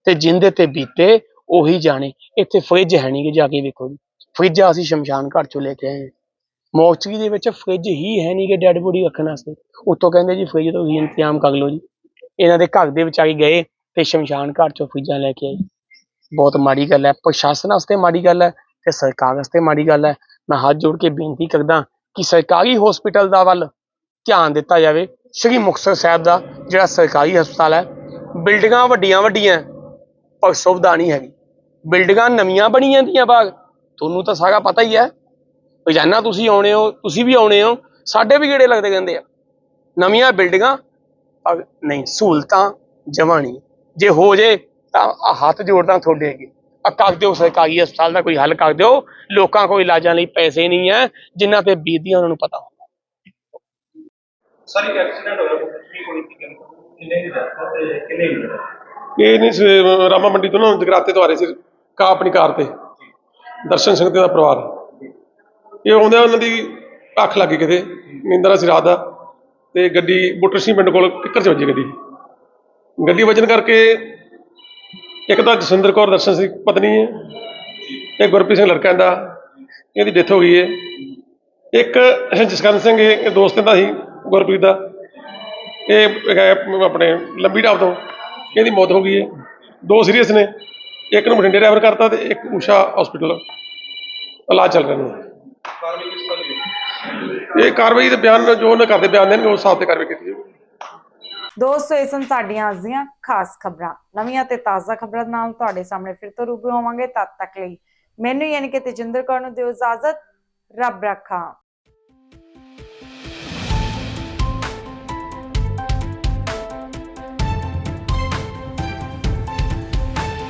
Speaker 20: ਤੇ ਜਿੰਦੇ ਤੇ ਬੀਤੇ, ਉਹੀ ਜਾਣੇ। ਇੱਥੇ ਫ੍ਰਿਜ ਹੈ ਨਹੀਂ ਕਿ ਜਾ ਕੇ ਵੇਖੋ ਜੀ। ਫ੍ਰਿਜ ਅਸੀਂ ਸ਼ਮਸ਼ਾਨ ਘਾਟ ਚੋਂ ਲੈ ਕੇ ਆਏ ਹਾਂ। ਦੇ ਵਿੱਚ ਫ੍ਰਿਜ ਹੀ ਹੈ ਨਹੀਂ ਕਿ ਡੈੱਡ ਬੋਡੀ ਰੱਖਣ ਵਾਸਤੇ। ਉੱਤੋਂ ਕਹਿੰਦੇ ਜੀ ਫ੍ਰਿਜ ਤੋਂ ਹੀ ਇੰਤਜ਼ਾਮ ਕਰ ਲਓ ਜੀ। ਇਹਨਾਂ ਦੇ ਘਰ ਦੇ ਵਿਚਾਰੇ ਗਏ ਤੇ ਸ਼ਮਸ਼ਾਨ ਘਾਟ ਚੋਂ ਫ੍ਰਿਜਾਂ ਲੈ ਕੇ ਆਏ। ਬਹੁਤ ਮਾੜੀ ਗੱਲ ਹੈ। ਪ੍ਰਸ਼ਾਸਨ ਵਾਸਤੇ ਮਾੜੀ ਗੱਲ ਹੈ ਤੇ ਸਰਕਾਰ ਵਾਸਤੇ ਮਾੜੀ ਗੱਲ ਹੈ। ਮੈਂ ਹੱਥ ਜੋੜ ਕੇ ਬੇਨਤੀ ਕਰਦਾ ਕਿ ਸਰਕਾਰੀ ਹਸਪੀਟਲ ਦਾ ਵੱਲ ਧਿਆਨ ਦਿੱਤਾ ਜਾਵੇ, ਸ੍ਰੀ ਮੁਕਤਸਰ ਸਾਹਿਬ ਦਾ ਜਿਹੜਾ ਸਰਕਾਰੀ ਹਸਪਤਾਲ ਹੈ, ਬਿਲਡਿੰਗਾਂ ਵੱਡੀਆਂ ਵੱਡੀਆਂ ਪਰ ਸੁਵਿਧਾ ਨਹੀਂ ਹੈਗੀ। ਬਿਲਡਿੰਗਾਂ ਨਵੀਆਂ ਬਣੀਆਂ ਦੀਆਂ ਬਾਗ, ਤੁਹਾਨੂੰ ਤਾਂ ਸਾਰਾ ਪਤਾ ਹੀ ਹੈ। ਰੋਜ਼ਾਨਾ ਤੁਸੀਂ ਆਉਣੇ ਹੋ, ਤੁਸੀਂ ਵੀ ਆਉਣੇ ਹੋ, ਸਾਡੇ ਵੀ ਗੇੜੇ ਲੱਗਦੇ ਕਹਿੰਦੇ ਆ। ਨਵੀਆਂ ਬਿਲਡਿੰਗਾਂ, ਪਰ ਨਹੀਂ, ਸਹੂਲਤਾਂ ਜਮਾਂ ਨਹੀਂ। ਜੇ ਹੋ ਜੇ, ਤਾਂ ਹੱਥ ਜੋੜਦਾ ਤੁਹਾਡੇ ਅੱਗੇ। ਆ ਕਰ ਦਿਓ ਸਰਕਾਰੀ ਹਸਪਤਾਲ ਦਾ ਕੋਈ ਹੱਲ ਕਰ ਦਿਓ। ਲੋਕਾਂ ਕੋਲ ਇਲਾਜਾਂ ਲਈ ਪੈਸੇ ਨਹੀਂ ਹੈ, ਜਿਨ੍ਹਾਂ ਤੇ ਬੀਤਦੀਆਂ ਉਹਨਾਂ ਨੂੰ ਪਤਾ।
Speaker 19: ਸਰ ਇੱਕ ਐਕਸੀਡੈਂਟ ਹੋਇਆ ਕਿੰਨੇ ਦੀ ਡੈਥ ਤੇ ਕਿੰਨੇ ਦੀ
Speaker 21: ਇਹ ਨਹੀਂ ਸੀ, ਰਾਮਾ ਮੰਡੀ ਤੋਂ ਨਾ ਜਗਰਾਤੇ ਤੋਂ ਆ ਰਹੇ ਸੀ ਕਾ ਆਪਣੀ ਕਾਰ ਤੇ। ਦਰਸ਼ਨ ਸਿੰਘ ਤੇ ਦਾ ਪਰਿਵਾਰ। ਇਹ ਆਉਂਦੇ ਉਹਨਾਂ ਦੀ ਅੱਖ ਲੱਗ ਗਈ ਕਿਤੇ ਨਿੰਦਰਾ ਸੀ ਰਾਤ ਦਾ ਤੇ ਗੱਡੀ ਬੁੱਟਰ ਸਿੰਘ ਪਿੰਡ ਕੋਲ ਕਿੱਕਰ ਚ ਵੱਜੀ ਗੱਡੀ। ਗੱਡੀ ਵੱਜਣ ਕਰਕੇ ਇੱਕ ਤਾਂ ਜਸਵਿੰਦਰ ਕੌਰ ਦਰਸ਼ਨ ਸਿੰਘ ਪਤਨੀ ਹੈ ਇਹ ਗੁਰਪ੍ਰੀਤ ਸਿੰਘ ਲੜਕਾ ਦਾ ਇਹਦੀ ਡੈਥ ਹੋ ਗਈ ਹੈ। ਇੱਕ ਜਸਕਰਨ ਸਿੰਘ ਇਹ ਦੋਸਤ ਦਾ ਸੀ ਗੁਰਪ੍ਰੀਤ ਦਾ। ਇਹ ਆਪਣੇ ਲੰਬੀ ਢਾਬ ਤੋਂ। ਇਹਦੀ ਮੌਤ ਹੋ ਗਈ ਹੈ। ਦੋ ਸੀਰੀਅਸ ਨੇ। ਇੱਕ ਨੂੰ ਬਠਿੰਡੇ ਰੈਫਰ ਕਰਤਾ ਤੇ ਇੱਕ ਊਸ਼ਾ ਹਸਪੀਟਲ ਇਲਾਜ ਚੱਲ ਰਿਹਾ ਨੇ ਇਹ ਕਾਰਵਾਈ ਦੇ ਬਿਆਨ ਜੋ ਉਹਨਾਂ ਕਰਦੇ ਬਿਆਨ ਦੇਣਗੇ ਉਸ ਹਿਸਾਬ ਤੇ ਕਾਰਵਾਈ ਕੀਤੀ ਜਾਊਗੀ।
Speaker 1: ਦੋਸਤੋ ਇਹ ਸਨ ਸਾਡੀਆਂ ਅੱਜ ਦੀਆਂ ਖਾਸ ਖਬਰਾਂ। ਨਵੀਆਂ ਤੇ ਤਾਜ਼ਾ ਖਬਰਾਂ ਨਾਲ ਤੁਹਾਡੇ ਸਾਹਮਣੇ ਫਿਰ ਤੋਂ ਰੂਬਰੂ ਹੋਵਾਂਗੇ। ਤਦ ਤੱਕ ਲਈ ਮੈਨੂੰ ਯਾਨੀ ਕਿ ਤੇਜਿੰਦਰ ਕੌਰ ਨੂੰ ਦਿਓ ਇਜਾਜ਼ਤ। ਰੱਬ ਰੱਖਾ।